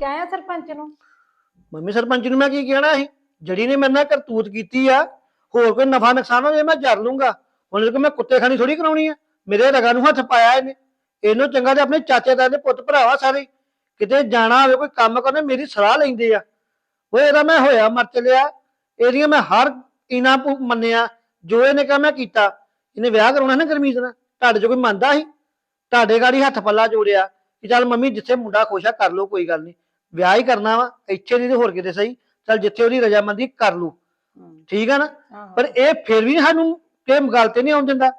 ਕਹਿਆ ਸਰਪੰਚ ਨੂੰ? ਮੰਮੀ ਸਰਪੰਚ ਨੂੰ ਮੈਂ ਕੀ ਕਹਿਣਾ ਸੀ? ਜਿਹੜੀ ਨੇ ਮੇਰੇ ਨਾਲ ਕਰਤੂਤ ਕੀਤੀ ਆ, ਹੋਰ ਕੋਈ ਨਫਾ ਨੁਕਸਾਨ ਹੋ ਜੇ ਮੈਂ ਜਰ ਲੂੰਗਾ। ਹੁਣ ਕਿ ਮੈਂ ਕੁੱਤੇ ਖਾਣੀ ਥੋੜੀ ਕਰਾਉਣੀ ਆ। ਮੇਰੇ ਰਗਾਂ ਨੂੰ ਹੱਥ ਪਾਇਆ ਇਹਨੇ। ਇਹਨੂੰ ਚੰਗਾ ਤੇ ਆਪਣੇ ਚਾਚੇ ਦਾ ਦੇ ਪੁੱਤ ਭਰਾਵਾ ਸਾਰੇ। ਕਿਤੇ ਜਾਣਾ ਹੋਵੇ, ਕੋਈ ਕੰਮ ਕਰਨਾ, ਮੇਰੀ ਸਲਾਹ ਲੈਂਦੇ ਆ। ਉਹ ਇਹਦਾ ਮੈਂ ਹੋਇਆ, ਮਰ ਚਲਿਆ। ਇਹਦੀਆਂ ਮੈਂ ਹਰ ਇਨਾ ਮੰਨਿਆ। ਜੋ ਇਹਨੇ ਕਿਹਾ ਮੈਂ ਕੀਤਾ। ਇਹਨੇ ਵਿਆਹ ਕਰਾਉਣਾ ਨਾ ਗਰਮੀਤ ਨਾਲ। ਤੁਹਾਡੇ ਚ ਕੋਈ ਮੰਨਦਾ ਸੀ, ਤੁਹਾਡੇ ਗਾੜੀ ਹੱਥ ਪੱਲਾ ਜੋੜਿਆ ਕਿ ਚੱਲ ਮੰਮੀ ਜਿੱਥੇ ਮੁੰਡਾ ਖੁਸ਼ ਆ, ਕਰ ਲੋ ਕੋਈ ਗੱਲ ਨਹੀਂ ਵਿਆਹ ਹੀ ਕਰਨਾ ਵਾ ਇੱਥੇ ਨਹੀਂ ਤੇ ਹੋਰ ਕਿਤੇ ਸਹੀ। ਚੱਲ ਜਿੱਥੇ ਉਹਦੀ ਰਜਾਮੰਦੀ ਕਰ ਲਓ ਠੀਕ ਆ ਨਾ। ਪਰ ਇਹ ਫਿਰ ਵੀ ਸਾਨੂੰ ਤੇ ਗੱਲ ਤੇ ਨਹੀਂ ਆਉਣ ਦਿੰਦਾ।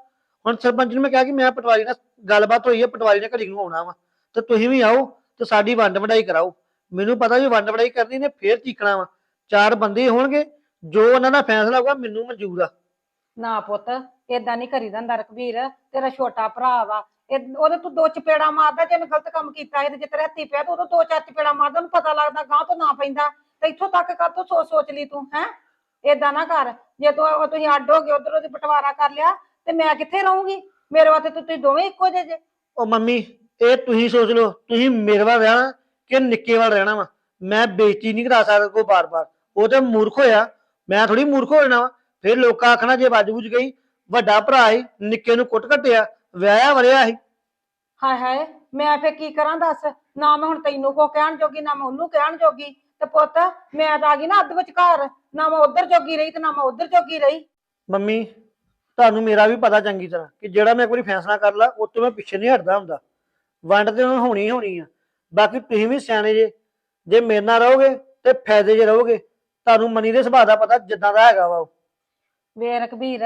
ਹੁਣ ਸਰਪੰਚ ਨੂੰ ਮੈਂ ਕਿਹਾ ਕਿ ਮੈਂ ਪਟਵਾਰੀ ਨਾਲ ਗੱਲਬਾਤ ਹੋਈ ਹੈ ਪਟਵਾਰੀ ਨੇ ਘੜੀ ਨੂੰ ਆਉਣਾ ਵਾ। ਤੇ ਤੁਸੀਂ ਵੀ ਆਓ ਤੇ ਸਾਡੀ ਵੰਡ ਵਡਾਈ ਕਰਾਓ। ਮੈਨੂੰ ਪਤਾ ਵੀ ਵੰਡ ਵਡਾਈ ਕਰਨੀ ਨੇ ਫੇਰ ਚੀਕਣਾ ਵਾ। ਚਾਰ ਬੰਦੇ ਹੋਣਗੇ ਜੋ ਉਹਨਾਂ ਦਾ ਫੈਸਲਾ ਹੋਊਗਾ ਮੈਨੂੰ ਮਨਜ਼ੂਰ ਆ। ਨਾ ਪੁੱਤ ਏਦਾਂ ਨਹੀਂ ਕਰੀਦਾ ਹੁੰਦਾ ਰਕਬੀਰ। ਤੇਰਾ ਛੋਟਾ ਭਰਾ ਵਾ ਇਹ- ਉਹਦੇ ਤੂੰ ਦੋ ਚਪੇੜਾ ਮਾਰਦਾ ਜੇ ਮੈਂ ਗਲਤ ਕੰਮ ਕੀਤਾ ਇਹ ਜੇ ਤੇਰੇ ਪਿਆ, ਤੇ ਉਦੋਂ ਦੋ ਚਾਰ ਚਪੇੜਾ ਮਾਰਦਾ, ਉਹਨੂੰ ਪਤਾ ਲੱਗਦਾ ਗਾਂ ਤੋਂ ਨਾ ਪੈਂਦਾ। ਤੇ ਇੱਥੋਂ ਤੱਕ ਕਾਤੋਂ ਸੋਚ ਸੋਚ ਲਈ ਤੂੰ, ਹੈ? ਏਦਾਂ ਨਾ ਕਰ। ਜੇ ਤੂੰ ਉਹ ਤੁਸੀਂ ਅੱਡ ਹੋ ਗਏ, ਉਧਰ ਉਹਦੀ ਬਟਵਾਰਾ ਕਰ ਲਿਆ, ਤੇ ਮੈਂ ਕਿੱਥੇ ਰਹੂੰਗੀ? ਮੇਰੇ ਵਾਸਤੇ ਤਾਂ ਤੁਸੀਂ ਦੋਵੇਂ ਇੱਕੋ ਜਿਹੇ ਜੇ। ਉਹ ਮੰਮੀ, ਇਹ ਤੁਸੀਂ ਸੋਚ ਲਓ, ਤੁਸੀਂ ਮੇਰੇ ਵੱਲ ਰਹਿਣਾ ਕਿ ਨਿੱਕੇ ਵੱਲ ਰਹਿਣਾ ਵਾ? ਮੈਂ ਬੇਇੱਜ਼ਤੀ ਨਹੀਂ ਕਰਾ ਸਕਦਾ ਕੋਈ ਬਾਰ-ਬਾਰ ਉਹ ਤੇ ਮੂਰਖ ਹੋਇਆ, ਮੈਂ ਥੋੜੀ ਮੂਰਖ ਹੋ ਜਾਣਾ ਵਾ। ਫਿਰ ਲੋਕਾਂ ਆਖਣਾ ਜੇ ਵੱਜ ਬੁੱਝ ਗਈ, ਵੱਡਾ ਭਰਾ ਹੀ ਨਿੱਕੇ ਨੂੰ ਕੁੱਟ ਘਟਿਆ ਵਿਆਹਿਆ ਵਰਿਆ ਸੀ। ਹਾਏ ਹਾਏ ਮੈਂ ਫੇਰ ਕੀ ਕਰਾਂ ਦੱਸ? ਨਾ ਮੈਂ ਹੁਣ ਤੈਨੂੰ ਕੋ ਕਹਿਣ ਜੋਗੀ ਨਾ ਮੈਂ ਉਹਨੂੰ ਕਹਿਣ ਜੋਗੀ। ਤੇ ਪੁੱਤ ਮੈਂ ਤਾਂ ਆ ਗਈ ਨਾ ਅੱਧ ਵਿਚਕਾਰ। ਨਾ ਮੈਂ ਉਧਰ ਜੋਗੀ ਰਹੀ ਤੇ ਨਾ ਮੈਂ ਉਧਰ ਜੋਗੀ ਰਹੀ। ਮੰਮੀ ਤੁਹਾਨੂੰ ਮੇਰਾ ਵੀ ਪਤਾ ਚੰਗੀ ਤਰ੍ਹਾਂ ਕਿ ਜਿਹੜਾ ਮੈਂ ਇੱਕ ਵਾਰੀ ਫੈਸਲਾ ਕਰ ਲਾ ਉਹ ਤੋਂ ਮੈਂ ਪਿੱਛੇ ਨਹੀਂ ਹਟਦਾ ਹੁੰਦਾ। ਵੰਡ ਤੇ ਹੁਣ ਹੋਣੀ ਹੀ ਹੋਣੀ ਆ। ਬਾਕੀ ਤੁਸੀਂ ਵੀ ਸਿਆਣੇ ਜੇ ਜੇ ਮੇਰੇ ਨਾਲ ਰਹੋਗੇ ਤੇ ਫਾਇਦੇ 'ਚ ਰਹੋਗੇ ਤੁਹਾਨੂੰ ਮਨੀ ਦੇ ਸੁਭਾਅ ਦਾ ਪਤਾ ਜਿੱਦਾਂ ਦਾ ਹੈਗਾ ਵਾ ਉਹ। ਵੇ ਰਕਬੀਰ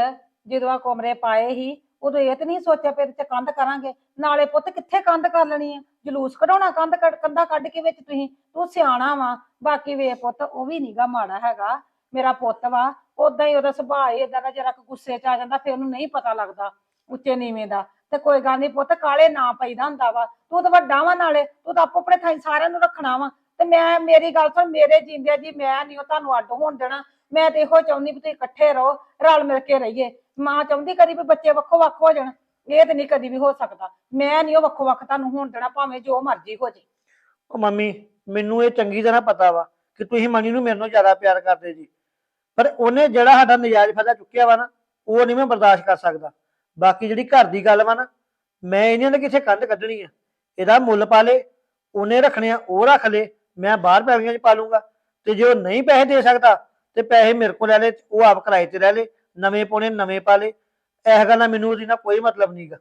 ਜਦੋਂ ਆ ਕਮਰੇ ਪਾਏ ਹੀ ਉਦੋਂ ਇਹ ਤੇ ਨਹੀਂ ਸੋਚਿਆ ਪਏ ਤੇ ਕੰਧ ਕਰਾਂਗੇ। ਨਾਲੇ ਪੁੱਤ ਕਿੱਥੇ ਕੰਧ ਕਰ ਲੈਣੀ ਆ? ਜਲੂਸ ਕਢਾਉਣਾ ਕੰਧ ਕੱਢ, ਕੰਧਾ ਕੱਢ ਕੇ ਵਿੱਚ ਤੁਸੀਂ। ਤੂੰ ਸਿਆਣਾ ਵਾ। ਬਾਕੀ ਵੇ ਪੁੱਤ, ਉਹ ਵੀ ਨੀਗਾ ਮਾੜਾ ਹੈਗਾ। ਮੇਰਾ ਪੁੱਤ ਵਾ। ਉਦਾਂ ਹੀ ਉਹਦਾ ਸੁਭਾਅ ਏਦਾਂ ਦਾ ਜਰਾ ਗੁੱਸੇ ਚ ਆ ਜਾਂਦਾ, ਫਿਰ ਉਹਨੂੰ ਨਹੀਂ ਪਤਾ ਲੱਗਦਾ ਉੱਚੇ ਨੀਵੇਂ ਦਾ। ਤੇ ਕੋਈ ਗੱਲ ਨਹੀਂ ਪੁੱਤ, ਕਾਲੇ ਨਾ ਪਈਦਾ ਹੁੰਦਾ ਵਾ। ਤੂੰ ਤਾਂ ਵੱਡਾ ਵਾ ਨਾਲੇ। ਤੂੰ ਤਾਂ ਆਪੋ ਆਪਣੇ ਥਾਂ ਸਾਰਿਆਂ ਨੂੰ ਰੱਖਣਾ ਵਾ। ਤੇ ਮੈਂ, ਮੇਰੀ ਗੱਲ ਸੁਣ, ਮੇਰੇ ਜਿੰਦਿਆਂ ਜੀ ਮੈਂ ਨਹੀਂ ਉਹ ਤੁਹਾਨੂੰ ਅੱਡ ਹੋਣ ਦੇਣਾ। ਮੈਂ ਤੇ ਇਹੋ ਚਾਹੁੰਦੀ ਵੀ ਤੁਸੀਂ ਇਕੱਠੇ ਰਹੋ, ਰਲ ਮਿਲ ਕੇ ਰਹੀਏ। ਮਾਂ ਚਾਹੁੰਦੀ ਕਦੀ ਵੀ ਬੱਚੇ ਵੱਖੋ ਵੱਖ ਹੋ ਜਾਣ। ਇਹ ਤੇ ਨਹੀਂ ਕਦੀ ਵੀ ਹੋ ਸਕਦਾ। ਮੈਂ ਨਹੀਂ ਉਹ ਵੱਖੋ ਵੱਖ ਤੁਹਾਨੂੰ ਹੋਣ ਦੇਣਾ, ਭਾਵੇਂ ਜੋ ਮਰਜ਼ੀ ਹੋ ਜੇ। ਉਹ ਮੰਮੀ, ਮੈਨੂੰ ਇਹ ਚੰਗੀ ਤਰ੍ਹਾਂ ਪਤਾ ਵਾ ਕਿ ਤੁਸੀਂ ਮਨੀ ਨੂੰ ਮੇਰੇ ਨਾਲੋਂ ਜ਼ਿਆਦਾ ਪਿਆਰ ਕਰਦੇ ਜੀ। ਪਰ ਉਹਨੇ ਜਿਹੜਾ ਸਾਡਾ ਨਜਾਇਜ਼ ਫਾਇਦਾ ਚੁੱਕਿਆ ਵਾ ਨਾ, ਉਹ ਨਹੀਂ ਮੈਂ ਬਰਦਾਸ਼ਤ ਕਰ ਸਕਦਾ। ਬਾਕੀ ਜਿਹੜੀ ਘਰ ਦੀ ਗੱਲ ਵਾ ਨਾ, ਮੈਂ ਇਹਨਾਂ ਨੇ ਕਿੱਥੇ ਕੰਧ ਕੱਢਣੀ ਆ? ਇਹਦਾ ਮੁੱਲ ਪਾ ਲੇ, ਉਹਨੇ ਰੱਖਣੇ ਆ, ਉਹ ਰੱਖ ਲੇ, ਮੈਂ ਬਾਹਰ ਪੈਵੀਆਂ 'ਚ ਪਾ ਲੂੰਗਾ। ਤੇ ਜੇ ਉਹ ਨਹੀਂ ਪੈਸੇ ਦੇ ਸਕਦਾ ਤੇ ਪੈਸੇ ਮੇਰੇ ਕੋਲ ਲੈ ਲੇ ਉਹ ਆਪ ਕਿਰਾਏ ਤੇ ਰਹਿ ਲੇ ਨਵੇਂ ਪਾਉਣੇ ਨਵੇਂ ਪਾ ਲੇ। ਇਹ ਗੱਲ ਨਾਲ ਮੈਨੂੰ ਉਹਦੀ ਨਾਲ ਕੋਈ ਮਤਲਬ ਨਹੀਂਗਾ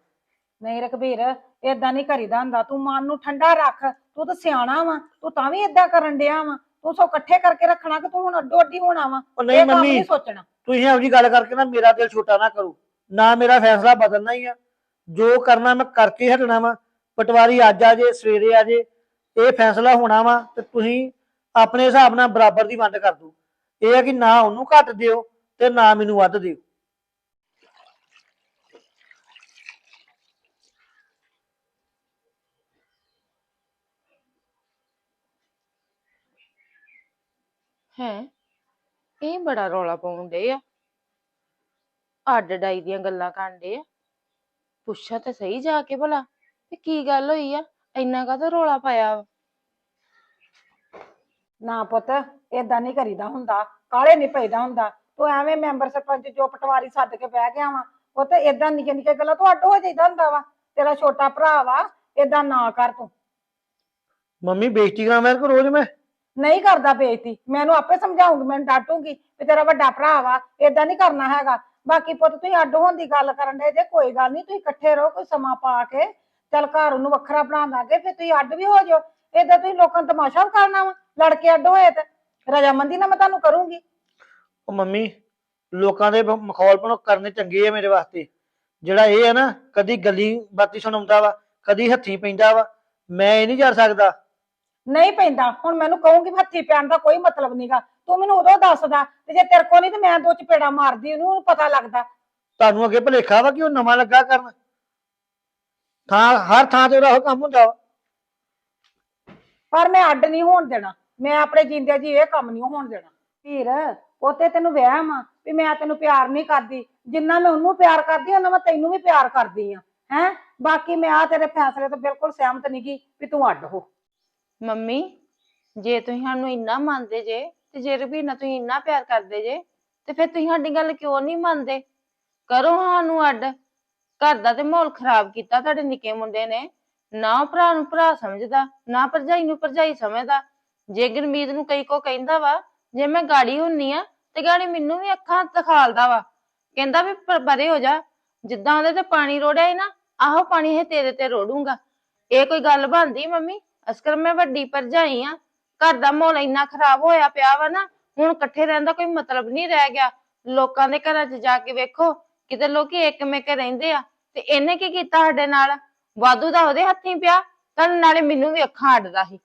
ਨਹੀਂ ਰਕਬੀਰ ਏਦਾਂ ਨਹੀਂ ਕਰੀਦਾ ਹੁੰਦਾ। ਤੂੰ ਮਨ ਨੂੰ ਠੰਡਾ ਰੱਖ ਤੂੰ ਤਾਂ ਸਿਆਣਾ ਵਾ ਤੂੰ ਤਾਂ ਵੀ ਏਦਾਂ ਕਰਨ ਡਿਆ ਵਾ। ਤੂੰ ਸੋ ਇਕੱਠੇ ਕਰਕੇ ਰੱਖਣਾ ਕਿ ਤੂੰ ਹੁਣ ਅੱਡੋ ਅੱਡੀ ਹੋਣਾ ਵਾ। ਉਹ ਨਹੀਂ ਇਹ ਕੰਮ ਮੰਮੀ ਨਹੀਂ ਸੋਚਣਾ। ਤੁਸੀਂ ਇਹੋ ਜਿਹੀ ਗੱਲ ਕਰਕੇ ਨਾ ਮੇਰਾ ਦਿਲ ਛੋਟਾ ਨਾ ਕਰੋ। ਨਾ ਮੇਰਾ ਫੈਸਲਾ ਬਦਲਣਾ ਹੀ ਆ। ਜੋ ਕਰਨਾ ਮੈਂ ਕਰਕੇ ਹਟਣਾ ਵਾ। ਪਟਵਾਰੀ ਅੱਜ ਆ ਜੇ ਸਵੇਰੇ ਆ ਜੇ ਇਹ ਫੈਸਲਾ ਹੋਣਾ ਵਾ ਤੇ ਤੁਸੀਂ ਆਪਣੇ ਹਿਸਾਬ ਨਾਲ ਬਰਾਬਰ ਦੀ ਵੰਡ ਕਰ ਦਿਓ। ਇਹ ਆ ਕਿ ਨਾ ਉਹਨੂੰ ਘੱਟ ਦਿਓ ਤੇ ਨਾ ਮੈਨੂੰ ਵੱਧ ਦਿਓ। ਹੈ? ਇਹ ਬੜਾ ਰੌਲਾ ਪਾਉਣ ਡੇ ਆ। ਅੱਡ ਡਾਈ ਦੀਆਂ ਗੱਲਾਂ ਕਰਨ ਡੇ ਆ। ਪੁੱਛਾ ਤੇ ਸਹੀ ਜਾ ਕੇ ਭਲਾ। ਤੇ ਕੀ ਗੱਲ ਹੋਈ ਆ? ਇੰਨਾ ਕਾਹਦਾ ਰੌਲਾ ਪਾਇਆ ਵਾ? ਨਾ ਪੁੱਤ ਏਦਾਂ ਨਹੀਂ ਕਰੀਦਾ ਹੁੰਦਾ ਕਾਲੇ ਨਹੀਂ ਪਈਦਾ ਹੁੰਦਾ। ਤੂੰ ਐਵੇਂ ਮੈਂਬਰ ਸਰਪੰਚ ਜੋ ਪਟਵਾਰੀ ਸੱਦ ਕੇ ਬਹਿ ਗਿਆ ਵਾ ਪੁੱਤ ਏਦਾਂ ਨਿੱਕੇ ਨਿੱਕੇ ਗੱਲਾਂ ਤੋਂ ਅੱਡ ਹੋ ਜਾਈਦਾ ਹੁੰਦਾ ਵਾ। ਤੇਰਾ ਛੋਟਾ ਭਰਾ ਵਾ ਏਦਾਂ ਨਾ ਕਰ ਤੂੰ। ਮੰਮੀ ਬੇਇੱਜ਼ਤੀ ਕਰਾਂ ਮੇਰੇ ਕੋਲ ਰੋਜ਼ ਮੈਂ? ਨਹੀਂ ਕਰਦਾ ਬੇਇੱਜ਼ਤੀ ਮੈਨੂੰ ਆਪੇ ਸਮਝਾਉਂਗੀ ਮੈਨੂੰ ਡਾਂਟੂਗੀ ਵੀ ਤੇਰਾ ਵੱਡਾ ਭਰਾ ਵਾ ਏਦਾਂ ਨਹੀਂ ਕਰਨਾ ਹੈਗਾ। ਬਾਕੀ ਪੁੱਤ ਤੁਸੀਂ ਅੱਡ ਹੋਣ ਦੀ ਗੱਲ ਕਰਨ ਦੇ ਜੇ ਕੋਈ ਗੱਲ ਨਹੀਂ ਤੁਸੀਂ ਇਕੱਠੇ ਰਹੋ ਕੋਈ ਸਮਾਂ ਪਾ ਕੇ। ਚੱਲ ਘਰ ਉਹਨੂੰ ਵੱਖਰਾ ਬਣਾ ਦਾਂਗੇ ਫਿਰ ਤੁਸੀਂ ਅੱਡ ਵੀ ਹੋ ਜਾਓ ਏਦਾਂ ਤੁਸੀਂ ਲੋਕਾਂ ਨੂੰ ਤਮਾਸ਼ਾ ਵੀ ਕਰਨਾ ਵਾ। ਲੜ ਕੇ ਅੱਡ ਹੋਏ ਤੇ ਰਜਾਮੰਦੀ ਨਾਲ ਮੈਂ ਤੁਹਾਨੂੰ ਕਰੂੰਗੀ। ਉਹ ਮੰਮੀ ਲੋਕਾਂ ਦੇ ਬ- ਮਖੌਲਪਣ ਕਰਨੇ ਚੰਗੇ ਆ ਮੇਰੇ ਵਾਸਤੇ। ਜਿਹੜਾ ਇਹ ਹੈ ਨਾ ਕਦੀ ਗੱਲੀ ਬਾਤੀ ਸੁਣਾਉਂਦਾ ਵਾ ਕਦੀ ਹੱਥੀ ਪੈਂਦਾ ਵਾ ਮੈਂ ਇਹ ਨਹੀਂ ਕਰ ਸਕਦਾ। ਨਹੀਂ ਪੈਂਦਾ ਹੁਣ ਮੈਨੂੰ ਕਹੂੰਗੀ ਵੀ ਹੱਥੀ ਪੈਣ ਦਾ ਕੋਈ ਮਤਲਬ ਨਹੀਂਗਾ ਤੂੰ ਮੈਨੂੰ ਉਦੋਂ ਦੱਸਦਾ ਤੇ ਜੇ ਤੇਰੇ ਕੋ ਨਹੀਂ ਤੇ ਮੈਂ ਦੋ ਚਪੇੜਾ ਮਾਰਦੀ ਉਹਨੂੰ ਉਹਨੂੰ ਪਤਾ ਲੱਗਦਾ। ਤੁਹਾਨੂੰ ਅੱਗੇ ਭੁਲੇਖਾ ਵਾ ਕਿ ਉਹ ਨਵਾਂ ਲੱਗਾ ਕਰਨ? ਥਾਂ ਹਰ ਥਾਂ ਤੇ ਉਹਦਾ ਉਹ ਕੰਮ ਹੁੰਦਾ ਵਾ। ਪਰ ਮੈਂ ਅੱਡ ਨਹੀਂ ਹੋਣ ਦੇਣਾ। ਮੈਂ ਆਪਣੇ ਜਿੰਦਿਆਂ ਜੀ ਇਹ ਕੰਮ ਨਹੀਂ ਹੋਣ ਦੇਣਾ। ਵੀਰ ਪੋਤੇ ਤੈਨੂੰ ਵਹਿਮ ਆ ਵੀ ਮੈਂ ਤੈਨੂੰ ਪਿਆਰ ਨਹੀਂ ਕਰਦੀ। ਜਿੰਨਾ ਮੈਂ ਉਹਨੂੰ ਪਿਆਰ ਕਰਦੀ ਉਹਨਾਂ ਮੈਂ ਤੈਨੂੰ ਵੀ ਪਿਆਰ ਕਰਦੀ ਆ। ਹੈ? ਬਾਕੀ ਮੈਂ ਆ ਤੇਰੇ ਫੈਸਲੇ ਤੋਂ ਬਿਲਕੁਲ ਸਹਿਮਤ ਨਹੀਂ ਗੀ ਵੀ ਤੂੰ ਅੱਡ ਹੋ। ਮੰਮੀ ਜੇ ਤੁਸੀਂ ਸਾਨੂੰ ਇੰਨਾ ਮੰਨਦੇ ਜੇ ਤੇ ਜੇ ਰਵੀਰ ਨਾਲ ਤੁਸੀਂ ਇੰਨਾ ਪਿਆਰ ਕਰਦੇ ਜੇ ਤੇ ਫਿਰ ਤੁਸੀਂ ਸਾਡੀ ਗੱਲ ਕਿਉਂ ਨਹੀਂ ਮੰਨਦੇ? ਕਰੋ ਸਾਨੂੰ ਅੱਡ। ਘਰ ਦਾ ਤੇ ਮਾਹੌਲ ਖਰਾਬ ਕੀਤਾ ਤੁਹਾਡੇ ਨਿੱਕੇ ਮੁੰਡੇ ਨੇ। ਨਾ ਉਹ ਭਰਾ ਨੂੰ ਭਰਾ ਸਮਝਦਾ ਨਾ ਭਰਜਾਈ ਨੂੰ ਭਰਜਾਈ ਸਮਝਦਾ। ਜੇ ਗੁਰਮੀਤ ਨੂੰ ਕਈ ਕੋ ਕਹਿੰਦਾ ਵਾ, ਜੇ ਮੈਂ ਗਾੜੀ ਹੁੰਨੀ ਆ, ਤੇ ਗਾੜੀ ਮੈਨੂੰ ਵੀ ਅੱਖਾਂ ਦਿਖਾਲਦਾ ਵਾ। ਕਹਿੰਦਾ ਵੀ ਪ- ਪਰੇ ਹੋ ਜਾ, ਜਿੱਦਾਂ ਉਹਦੇ ਤੇ ਪਾਣੀ ਰੋੜਿਆ ਸੀ ਨਾ, ਆਹੋ ਪਾਣੀ ਇਹ ਤੇਰੇ ਤੇ ਰੋੜੂਗਾ। ਇਹ ਕੋਈ ਗੱਲ ਬਣਦੀ ਮੰਮੀ? ਅਸਕਰ ਮੈਂ ਵੱਡੀ ਭਰਜਾਈ ਆ, ਘਰ ਦਾ ਮਾਹੌਲ ਇੰਨਾ ਖਰਾਬ ਹੋਇਆ ਪਿਆ ਵਾ ਨਾ, ਹੁਣ ਇਕੱਠੇ ਰਹਿਣ ਦਾ ਕੋਈ ਮਤਲਬ ਨਹੀਂ ਰਹਿ ਗਿਆ। ਲੋਕਾਂ ਦੇ ਘਰਾਂ 'ਚ ਜਾ ਕੇ ਵੇਖੋ, ਕਿਤੇ ਲੋਕੀ ਇੱਕ ਰਹਿੰਦੇ ਆ, ਤੇ ਇਹਨੇ ਕੀ ਕੀਤਾ ਸਾਡੇ ਨਾਲ? ਵਾਧੂ ਦਾ ਉਹਦੇ ਹੱਥੀਂ ਪਿਆ, ਤਾਂ ਨਾਲੇ ਮੈਨੂੰ ਵੀ ਅੱਖਾਂ ਅੱਡਦਾ ਸੀ।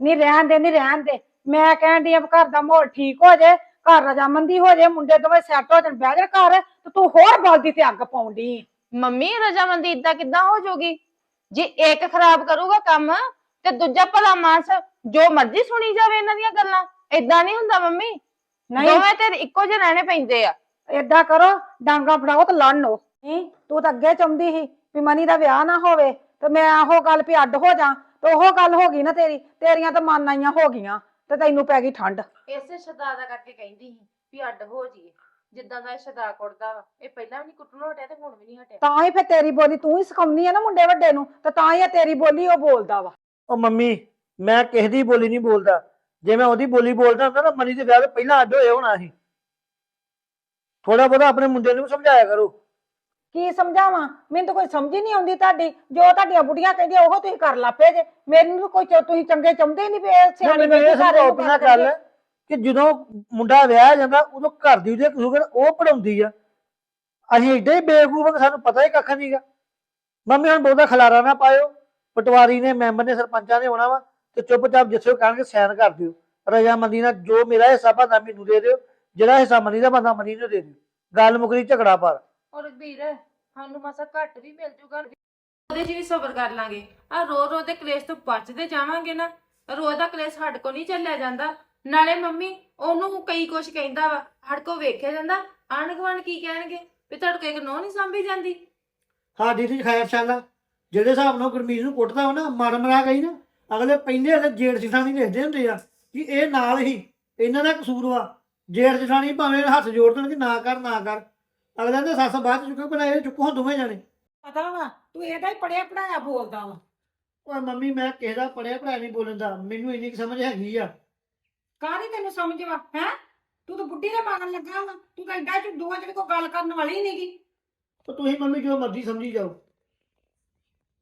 ਨਹੀਂ ਰਹਿਣ ਦੇ ਨਹੀਂ ਰਹਿਣ ਦੇ। ਮੈਂ ਕਹਿਣ ਦੀ ਆ ਘਰ ਦਾ ਮਾਹੌਲ ਠੀਕ ਹੋ ਜੇ ਘਰ ਰਜਾਮੰਦੀ ਹੋ ਜੇ ਮੁੰਡੇ ਦੋਵੇਂ ਸੈੱਟ ਹੋ ਜਾਣ ਬਹਿ ਜਾ ਘਰ ਤੇ ਤੂੰ ਹੋਰ ਬਲਦੀ ਤੇ ਅੱਗ ਪਾਉਂਦੀ ਮੰਮੀ ਰਜਾਮੰਦੀ ਇਦਾਂ ਕਿੱਦਾਂ ਹੋ ਜਾਊਗੀ? ਜੇ ਇੱਕ ਖਰਾਬ ਕਰੂਗਾ ਕੰਮ ਤੇ ਦੂਜਾ ਭਲਾ ਮਾਨਸ ਜੋ ਮਰਜ਼ੀ ਸੁਣੀ ਜਾਵੇ ਇਹਨਾਂ ਦੀਆਂ ਗੱਲਾਂ। ਏਦਾਂ ਨਹੀਂ ਹੁੰਦਾ ਮੰਮੀ। ਨਹੀਂ। ਦੋਵੇਂ ਤੇ ਇੱਕੋ ਜਿਹੇ ਰਹਿਣੇ ਪੈਂਦੇ ਆ। ਏਦਾਂ ਕਰੋ ਡਾਂਗਾ ਫੜਾਓ ਤੇ ਲੜਨੋ ਤੂੰ ਤਾਂ ਅੱਗੇ ਚਾਹੁੰਦੀ ਸੀ ਵੀ ਮਨੀ ਦਾ ਵਿਆਹ ਨਾ ਹੋਵੇ ਤੇ ਮੈਂ ਉਹ ਗੱਲ ਵੀ ਅੱਡ ਹੋ ਜਾ। ਤੇ ਉਹ ਗੱਲ ਹੋ ਗਈ ਨਾ ਤੇਰੀ ਤੇਰੀਆਂ ਤਾਂ ਮਨ ਆਈਆਂ ਹੋ ਗਈਆਂ ਤੇ ਤੈਨੂੰ ਪੈ ਗਈ ਠੰਡ। ਇਸੇ ਸ਼ਦਾ ਦਾ ਕਰਕੇ ਕਹਿੰਦੀ ਸੀ ਵੀ ਅੱਡ ਹੋ ਜੀਏ ਜਿੱਦਾਂ ਦਾ ਇਹ ਸ਼ਦਾ ਕੁੱਟਦਾ ਵਾ ਇਹ ਪਹਿਲਾਂ ਵੀ ਨਹੀਂ ਕੁੱਟਣੋਂ ਹਟਿਆ ਤੇ ਹੁਣ ਵੀ ਨਹੀਂ ਹਟਿਆ। ਤਾਂ ਹੀ ਫਿਰ ਤੇਰੀ ਬੋਲੀ ਤੂੰ ਹੀ ਸਿਖਾਉਂਦੀ ਆ ਨਾ ਮੁੰਡੇ ਵੱਡੇ ਨੂੰ ਤੇ ਤਾਂ ਹੀ ਇਹ ਤੇਰੀ ਬੋਲੀ ਉਹ ਬੋਲਦਾ ਵਾ। ਉਹ ਮੰਮੀ ਮੈਂ ਕਿਸੇ ਦੀ ਬੋਲੀ ਨਹੀਂ ਬੋਲਦਾ। ਜੇ ਮੈਂ ਉਹਦੀ ਬੋਲੀ ਬੋਲਦਾ ਹੁੰਦਾ ਤਾਂ ਮਨੀ ਦੇ ਵਿਆਹ ਤੋਂ ਪਹਿਲਾਂ ਅੱਡ ਹੋਏ ਹੋਣਾ ਸੀ। ਥੋੜਾ ਬਹੁਤਾ ਆਪਣੇ ਮੁੰਡੇ ਨੂੰ ਵੀ ਸਮਝਾਇਆ ਕਰੋ। ਕੀ ਸਮਝਾਵਾਂ? ਮੈਨੂੰ ਤਾਂ ਕੋਈ ਸਮਝ ਹੀ ਨਹੀਂ ਆਉਂਦੀ ਤੁਹਾਡੀ। ਜੋ ਤੁਹਾਡੀਆਂ ਬੁੱਢੀਆਂ ਕਹਿੰਦੀਆਂ ਉਹ ਤੁਸੀਂ ਕਰ ਲਾਪੇ ਜੇ। ਮੈਨੂੰ ਤਾਂ ਕੋਈ ਚ- ਤੁਸੀਂ ਚੰਗੇ ਚਾਹੁੰਦੇ ਹੀ ਨਹੀਂ ਵੀ ਇਹ ਸਿਆਣੀ ਮੈਨੂੰ ਇਹ ਬੇਟੀ ਘਰ ਸਮਝਾਓ ਨੂੰ ਪਹਿਲਾਂ ਗੱਲ। ਕਿ ਜਦੋਂ ਮੁੰਡਾ ਵਿਆਹ ਜਾਂਦਾ ਉਦੋਂ ਘਰ ਦੀ ਉਹਦੇ ਕਸੂਰ ਉਹ ਪੜਾਉਂਦੀ ਆ। ਅਸੀਂ ਏਡੇ ਹੀ ਬੇਵਕੂਫ ਆ ਕਿ ਸਾਨੂੰ ਪਤਾ ਹੀ ਕੱਖ ਨਹੀਂਗਾ ਮੰਮੀ ਹੁਣ ਬਹੁਤਾ ਖਲਾਰਾ ਨਾ ਪਾਇਓ। ਪਟਵਾਰੀ ਨੇ ਮੈਂਬਰ ਨੇ ਸਰਪੰਚਾਂ ਨੇ ਆਉਣਾ ਵਾ ਤੇ ਚੁੱਪਚਾਪ ਜਿੱਥੇ ਉਹ ਕਹਿਣਗੇ ਸਾਈਨ ਕਰ ਦਿਓ। ਰਜਾਮੰਦੀ ਨਾਲ ਜੋ ਮੇਰਾ ਹਿੱਸਾ ਬਣਦਾ ਮੈਨੂੰ ਦੇ ਦਿਓ। ਜਿਹੜਾ ਹਿੱਸਾ ਮਨੀ ਦਾ ਬਣਦਾ ਮਨੀ ਨੂੰ ਦੇ ਦਿਓ। ਗੱਲ ਮੁਕਰੀ ਝਗੜਾ ਪਰ। ਔਰ ਵੀਰ ਸਾਨੂੰ ਮਸਾ ਘੱਟ ਵੀ ਮਿਲ ਜੂਗਾ। ਉਹਦੇ 'ਚ ਵੀ ਸਬਰ ਕਰ ਲਾਂਗੇ। ਆ ਰੋ ਰੋ ਦੇ ਕਲੇਸ਼ ਤੋਂ ਬਚਦੇ ਜਾਵਾਂਗੇ ਨਾ ਰੋਜ਼ ਦਾ ਕਲੇਸ਼ ਸਾਡੇ ਕੋ ਨਹੀਂ ਚੱਲਿਆ ਜਾਂਦਾ। ਨਾਲੇ ਮੰਮੀ ਉਹਨੂੰ ਕਈ ਕੁਛ ਕਹਿੰਦਾ ਵਾ ਸਾਡੇ ਕੋ ਵੇਖਿਆ ਜਾਂਦਾ ਆਣ ਗੁਆਂਢ ਕੀ ਕਹਿਣਗੇ? ਵੀ ਤੁਹਾਡੇ ਕੋ ਇੱਕ ਨੋ ਨਹੀਂ ਸੰਭੀ ਜਾਂਦੀ। ਸਾਡੀ ਤੇ ਖੈਰ ਚੱਲ ਜਿਹੜੇ ਹਿਸਾਬ ਨਾਲ ਗੁਰਮੀਤ ਨੂੰ ਕੁੱਟਦਾ ਉਹ ਨਾ ਮਰ ਮਰਾ ਗਈ ਨਾ ਅਗਲੇ ਪੈਂਦੇ ਹਲੇ ਜੇੜ ਜਠਾਣੀ ਦੇਖਦੇ ਹੁੰਦੇ ਆ ਕਿ ਇਹ ਨਾਲ ਹੀ ਇਹਨਾਂ ਦਾ ਕਸੂਰ ਵਾ। ਜੇੜ ਜਠਾਣੀ ਭਾਵੇਂ ਹੱਥ ਜੋੜ ਦੇਣ ਕਿ ਨਾ ਕਰ ਨਾ ਕਰ। ਅਗਲੇ ਦੇ ਸੱਸ ਬਾਅਦ ਚੁੱਕੋ ਬਣਾਏ ਚੁੱਕੋ ਦੋਵੇਂ ਜਾਣੇ। ਪਤਾ ਵਾ ਤੂੰ ਇਹਦਾ ਹੀ ਪੜਿਆ ਪੜਾਇਆ ਬੋਲਦਾ ਵਾ। ਓਏ ਮੰਮੀ ਮੈਂ ਕਿਸੇ ਦਾ ਪੜਿਆ ਪੜਾਇਆ ਨਹੀਂ ਬੋਲਣ ਦਾ ਮੈਨੂੰ ਇੰਨੀ ਕੁ ਸਮਝ ਹੈਗੀ ਆ। ਕਾਹਦੀ ਤੈਨੂੰ ਸਮਝ ਵਾ ਹੈ? ਤੂੰ ਤਾਂ ਬੁੱਢੀ ਦੇ ਮਗਰ ਲੱਗਾ ਵਾ ਤੂੰ ਤਾਂ ਐਡਾ ਚ ਦੋਵਾਂ ਜਿਹੜੀ ਕੋਈ ਗੱਲ ਕਰਨ ਵਾਲੀ ਨਹੀਂਗੀ ਤੇ ਤੁਸੀਂ ਮੰਮੀ ਜੋ ਮਰਜ਼ੀ ਸਮਝੀ ਜਾਓ।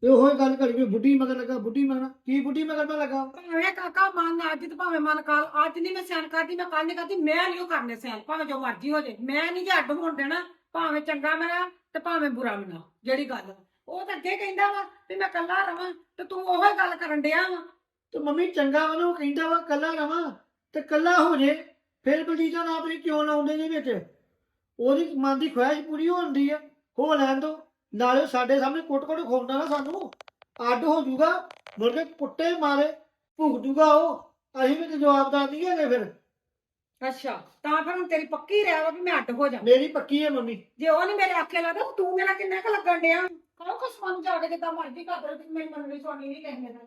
ਤੇ ਉਹੋ ਹੀ ਗੱਲ ਕਰੀ ਵੀ ਬੁੱਢੀ ਮਗਰ ਲੱਗਾ ਬੁੱਢੀ ਮਗਰ ਕੀ ਬੁੱਢੀ ਮਗਰ ਮੈਂ ਲੱਗਾ? ਭਾਵੇਂ ਕਾਕਾ ਮਨ ਅੱਜ ਤੇ ਭਾਵੇਂ ਮਨ ਕਾਲ ਅੱਜ ਨਹੀਂ ਮੈਂ ਸਿਆਣ ਕਰਦੀ ਮੈਂ ਕੱਲ ਨਹੀਂ ਕਰਦੀ ਮੈਂ ਨਹੀਂ ਉਹ ਕਰਨੇ ਸਿਆਣ ਭਾਵੇਂ ਜੋ ਮਰਜ਼ੀ ਹੋ ਜੇ ਮੈਂ ਨਹੀਂ ਜੇ ਅੱਡ ਹੋਣ ਦੇਣਾ। ਭਾਵੇਂ ਚੰਗਾ ਮਨਾ ਤੇ ਭਾਵੇਂ ਬੁਰਾ ਮਨਾ ਜਿਹੜੀ ਗੱਲ ਉਹ ਤਾਂ ਅੱਗੇ ਕਹਿੰਦਾ ਵਾ ਵੀ ਮੈਂ ਕੱਲਾ ਰਵਾਂ ਤੇ ਤੂੰ ਉਹੋ ਗੱਲ ਕਰਨ ਡਿਆ ਵਾ। ਤੇ ਮੰਮੀ ਚੰਗਾ ਵਾ ਨਾ, ਉਹ ਕਹਿੰਦਾ ਵਾ ਕੱਲਾ ਰਵਾਂ ਤੇ ਕੱਲਾ ਹੋ ਜੇ, ਫਿਰ ਬਲਜੀਤਾ ਨਾ ਤੁਸੀਂ ਕਿਉਂ ਲਾਉਂਦੇ ਨੇ ਵਿੱਚ? ਉਹਦੀ ਮਨ ਦੀ ਖੁਆਇਸ਼ ਪੂਰੀ ਹੁੰਦੀ ਆ, ਹੋ ਲੈਣ ਦੋ। ਨਾਲੇ ਉਹ ਸਾਡੇ ਸਾਹਮਣੇ ਕੁੱਟ-ਕੁੱਟ ਖੋਉਂਦਾ ਨਾ ਸਾਨੂੰ। ਅੱਡ ਹੋ ਜੂਗਾ ਮੁੜ ਕੁੱਟੇ ਮਾਰੇ ਭੁਗ ਜੂਗਾ ਉਹ। ਅਸੀਂ ਵੀ ਤੇ ਜਵਾਬ ਨਹੀਂ ਹੈਗੇ ਫਿਰ। ਅੱਛਾ ਤਾਂ ਫਿਰ ਹੁਣ ਤੇਰੀ ਪੱਕੀ ਰਹਿ ਵਾ ਵੀ ਮੈਂ ਅੱਡ ਹੋ ਜਾ। ਮੇਰੀ ਪੱਕੀ ਹੈ ਮੰਮੀ। ਜੇ ਉਹ ਨਹੀਂ ਮੇਰੇ ਆਖੇ ਲੱਗਦਾ ਤਾਂ ਤੂੰ ਮੇਰਾ ਕਿੰਨਾ ਕੁ ਲੱਗਣ ਡਿਆ? ਕਹੋ ਕੁਛ ਮਨ ਜਾ ਕੇ ਜਿੱਦਾਂ ਮਰਜ਼ੀ ਕਰ ਦੇ ਤੇ ਮੇਰੀ ਮੰਨਣੀ ਸੁਣਨੀ ਨਹੀਂ ਕਹਿੰਦੇ ਦਾ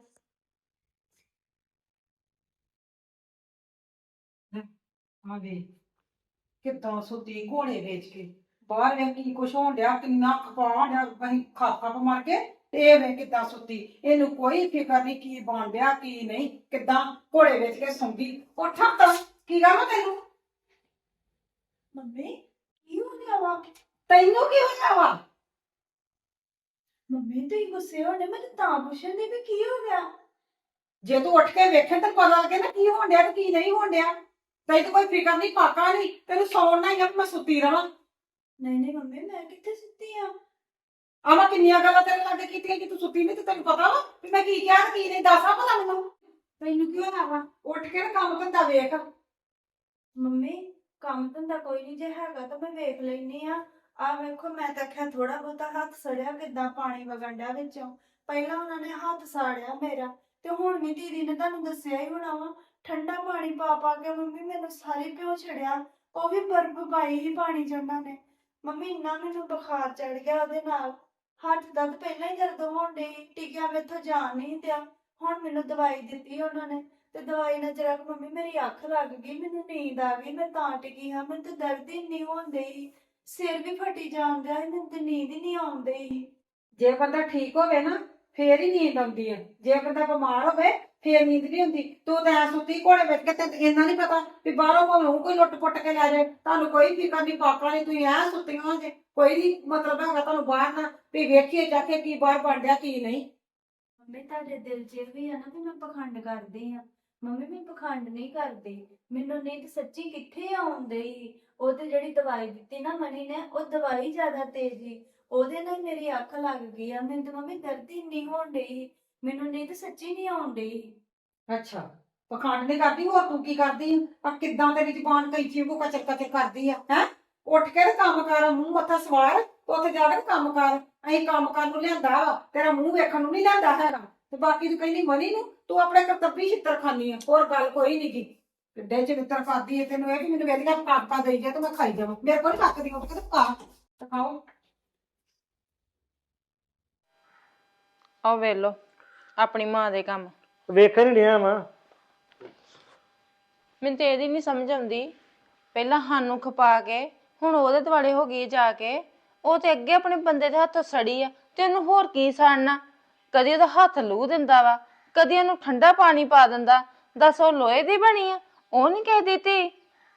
ਆ ਵੇ ਕਿੱਦਾਂ ਸੁੱਤੀ ਘੋੜੇ ਵੇਚ ਕੇ। ਬਾਹਰ ਵੇ ਕੀ ਕੁਛ ਹੋਣ ਡਿਆ ਕਿੰਨਾ ਖਪਾ ਡਿਆ ਅਸੀਂ ਖਾ ਖਾ ਮਾਰ ਕੇ ਤੇ ਇਹ ਵੇ ਕਿੱਦਾਂ ਸੁੱਤੀ। ਇਹਨੂੰ ਕੋਈ ਫਿਕਰ ਨਹੀਂ ਕੀ ਬਣ ਡਿਆ ਕੀ ਨਹੀਂ ਕਿੱਦਾਂ ਘੋੜੇ ਵੇਚ ਕੇ ਸੌਂਦੀ। ਉੱਠ ਤਾਂ ਕੀ ਗੱਲ ਆ ਤੈਨੂੰ? ਮੰਮੀ ਕੀ ਹੋ ਗਿਆ ਵਾ? ਤੈਨੂੰ ਕੀ ਹੋਇਆ ਵਾ? ਮੰਮੀ ਤੁਸੀਂ ਗੁੱਸੇ ਹੋਣੇ ਮੈਂ ਤਾਂ ਪੁੱਛਣ ਦੀ ਵੀ ਕੀ ਹੋ ਗਿਆ? ਜੇ ਤੂੰ ਉੱਠ ਕੇ ਵੇਖੇ ਤਾਂ ਪਤਾ ਲੱਗੇ ਨਾ ਕੀ ਹੋਣ ਡਿਆ ਤੇ ਕੀ ਨਹੀਂ ਹੋਣ ਡਿਆ। ਤੈਨੂੰ ਤਾਂ ਕੋਈ ਫਿਕਰ ਨਹੀਂ ਪਾਕਾ ਨਹੀਂ ਤੈਨੂੰ ਸੌਣ ਨਾ ਹੀ ਆ ਵੀ ਮੈਂ ਸੁੱਤੀ ਰਵਾਂ। ਨਹੀਂ ਨਹੀਂ ਮੰਮੀ ਮੈਂ ਕਿੱਥੇ ਸੁੱਤੀ ਆ? ਆਵਾ ਕਿੰਨੀਆਂ ਗੱਲਾਂ ਤੇਰੇ ਲਾਗੇ ਕੀਤੀਆਂ ਕਿ ਤੂੰ ਸੁੱਤੀ ਨਹੀਂ ਤੇ ਤੈਨੂੰ ਪਤਾ ਵਾ ਵੀ ਮੈਂ ਕੀ ਕਿਹਾ ਤੇ ਕੀ ਨਹੀਂ ਦੱਸਾਂ ਪਤਾ ਮੈਨੂੰ। ਤੈਨੂੰ ਕਿਉਂ ਨਾ ਵਾ? ਉੱਠ ਕੇ ਨਾ ਕੰਮ ਧੰਦਾ ਵੇਖ। ਮੰਮੀ, ਕੰਮ ਧੰਦਾ ਕੋਈ ਨਹੀਂ ਜੇ ਹੈਗਾ ਤਾਂ ਮੈਂ ਵੇਖ ਲੈਣੀ ਆ ਆ ਵੇਖੋ, ਮੈਂ ਤਾਂ ਆਖਿਆ ਥੋੜਾ ਬਹੁਤਾ ਹੱਥ ਸੜਿਆ ਕਿਦਾਂ ਪਾਣੀ ਵਗਣ ਡਿਆ ਵਿੱਚੋਂ। ਪਹਿਲਾਂ ਉਹਨਾਂ ਨੇ ਹੱਥ ਸਾੜਿਆ ਮੇਰਾ ਤੇ ਹੁਣ ਵੀ ਦੀਦੀ ਨੇ ਤੁਹਾਨੂੰ ਦੱਸਿਆ ਹੀ ਹੋਣਾ ਵਾ, ਠੰਡਾ ਪਾਣੀ ਪਾ ਪਾ ਕੇ ਮੰਮੀ ਮੈਨੂੰ ਸਾਰੀ ਪਿਓ ਛੜਿਆ, ਉਹ ਵੀ ਬਰਫ਼ ਪਾਈ ਹੀ ਪਾਣੀ ਚ ਉਹਨਾਂ ਨੇ। ਮੰਮੀ, ਇੰਨਾ ਮੈਨੂੰ ਬੁਖਾਰ ਚੜ ਗਿਆ ਉਹਦੇ ਨਾਲ। ਹੱਥ ਦਰਦ ਪਹਿਲਾਂ ਹੀ ਦਰਦ ਹੋਣ ਡਈ, ਟਿਕਿਆ ਮੈਥੋਂ ਜਾਣ ਨਹੀਂ ਦਿਆ। ਹੁਣ ਮੈਨੂੰ ਦਵਾਈ ਦਿੱਤੀ ਉਹਨਾਂ ਨੇ। ਤੇ ਦਵਾਈ ਨਾਲ ਜਰਾ ਕੁ ਮੰਮੀ ਮੇਰੀ ਅੱਖ ਲੱਗ ਗਈ ਮੈਨੂੰ ਨੀਂਦ ਆ ਗਈ ਮੈਂ ਤਾਂ ਟਿਕੀ ਹਾਂ ਮੈਨੂੰ ਤੇ ਦਰਦ ਹੀ ਨਹੀਂ ਹੁੰਦੇ ਸੀ ਸਿਰ ਵੀ ਫਟੀ ਜਾਂਦਾ ਸੀ ਮੈਨੂੰ ਤੇ ਨੀਂਦ ਹੀ ਨਹੀਂ ਆਉਂਦੀ ਸੀ ਜੇ ਬੰਦਾ ਠੀਕ ਹੋਵੇ ਨਾ ਫੇਰ ਹੀ ਨੀਂਦ ਆਉਂਦੀ ਹੈ ਜੇ ਬੰਦਾ ਬਿਮਾਰ ਹੋਵੇ ਫੇਰ ਨੀਂਦ ਨਹੀਂ ਹੁੰਦੀ ਤੂੰ ਤਾਂ ਐਂ ਸੁੱਤੀ ਘੋੜੇ ਵਿੱਚ ਕੇ ਤੇ ਇੰਨਾ ਨਹੀਂ ਪਤਾ ਵੀ ਬਾਹਰੋਂ ਭਾਵੇਂ ਕੋਈ ਲੁੱਟ ਪੁੱਟ ਕੇ ਲੈ ਜਾਏ। ਤੁਹਾਨੂੰ ਕੋਈ ਫਿਕਰ ਨਹੀਂ ਪਾਕਾ ਨਹੀਂ ਤੁਸੀਂ ਐ ਸੁੱਤੀਆਂ ਜੇ। ਕੋਈ ਨਹੀਂ ਮਤਲਬ ਹੈਗਾ ਤੁਹਾਨੂੰ ਬਾਹਰ ਨਾ ਵੀ ਵੇਖੀਏ ਜਾ ਕੇ ਕੀ ਬਾਹਰ ਬਣ ਰਿਹਾ ਕੀ ਨਹੀਂ। ਮੰਮੀ ਤੁਹਾਡੇ ਦਿਲ 'ਚ ਵੀ ਆ ਨਾ ਵੀ ਮੈਂ ਪਖੰਡ ਕਰਦੀ ਆ। ਮੰਮੀ ਮੈਂ ਪਖੰਡ ਨਹੀਂ ਕਰਦੀ। ਮੈਨੂੰ ਨੀਂਦ ਸੱਚੀ ਕਿੱਥੇ ਆਉਂਦੀ ਸੀ ਉਹ ਤੇ ਜਿਹੜੀ ਦਵਾਈ ਦਿੱਤੀ ਨਾ ਮਨੀ ਨੇ, ਉਹ ਦਵਾਈ ਜ਼ਿਆਦਾ ਤੇਜ਼ ਸੀ। ਉਹਦੇ ਨਾਲ ਮੇਰੀ ਅੱਖ ਲੱਗ ਗਈ ਆ। ਮੈਨੂੰ ਤੇ ਮੰਮੀ ਦਰਦ ਹੀ ਨਹੀਂ ਹੋਣ ਡਈ। ਮੈਨੂੰ ਨੀਂਦ ਸੱਚੀ ਨਹੀਂ ਆਉਣ ਡਈ। ਅੱਛਾ, ਪਖੰਡ ਨਹੀਂ ਕਰਦੀ ਹੋਰ ਤੂੰ ਕੀ ਕਰਦੀ ਆ? ਕਿੱਦਾਂ ਤੇਰੀ ਜ਼ੁਬਾਨ ਕੈਂਚੀ ਵਾਂਗੂ ਕਚਰ ਕਚਰ ਕਰਦੀ ਆ? ਹੈ? ਉੱਠ ਕੇ ਤੇ ਕੰਮ ਕਰ, ਮੂੰਹ ਮੱਥਾ ਸਵਾਰ ਤੇ ਉੱਥੇ ਜਾ ਕੇ ਕੰਮ ਕਰ। ਅਸੀਂ ਕੰਮ ਕਰਨ ਨੂੰ ਲਿਆਂਦਾ ਵਾ। ਤੇਰਾ ਮੂੰਹ ਵੇਖਣ ਨੂੰ ਨਹੀਂ ਲਿਆਂਦਾ ਹੈਗਾ। ਤੇ ਬਾਕੀ ਤੂੰ ਕਹਿੰਦੀ ਮਨੀ ਨੂੰ ਤੂੰ ਆਪਣੇ ਕਰਤੱਬੀ ਛਿੱਤਰ ਖਾਨੀ ਆ ਹੋਰ ਗੱਲ ਕੋਈ ਨਹੀਂ ਗੀ। ਕਿੱਡੇ ਚ ਮਿੱਤਰ ਖਾਦੀ ਹੈ ਤੈਨੂੰ ਇਹ ਵੀ ਮੈਨੂੰ ਵੇਦੀਆਂ ਕਾਪਾ ਦੇਈ ਜਾ ਤੇ ਮੈਂ ਖਾਈ ਜਾਵਾਂ। ਮੇਰੇ ਕੋਲ ਰੱਖਦੀ ਉੱਠ ਕੇ ਤੇ ਖਾ ਤੇ ਖਾਓ। ਆਹ ਵੇਖ ਲੋ ਆਪਣੀ ਮਾਂ ਦੇ ਕੰਮ। ਵੇਖਣ ਹੀ ਡਿਆ ਵਾ। ਮੈਨੂੰ ਤੇ ਇਹਦੀ ਨਹੀਂ ਸਮਝ ਆਉਂਦੀ। ਪਹਿਲਾਂ ਸਾਨੂੰ ਖਪਾ ਕੇ ਹੁਣ ਉਹਦੇ ਦੁਆਲੇ ਹੋ ਗਈ ਜਾ ਕੇ। ਉਹ ਤੇ ਅੱਗੇ ਆਪਣੇ ਬੰਦੇ ਦੇ ਹੱਥੋਂ ਸੜੀ ਆ ਤੇ ਉਹਨੂੰ ਹੋਰ ਕੀ ਸਾੜਨਾ? ਕਦੀ ਉਹਦਾ ਹੱਥ ਲੂ ਦਿੰਦਾ ਵਾ, ਕਦੀ ਉਹਨੂੰ ਠੰਡਾ ਪਾਣੀ ਪਾ ਦਿੰਦਾ। ਦੱਸ ਉਹ ਲੋਹੇ ਦੀ ਬਣੀ ਆ, ਉਹ ਨਹੀਂ ਕਹਿ ਦਿੱਤੀ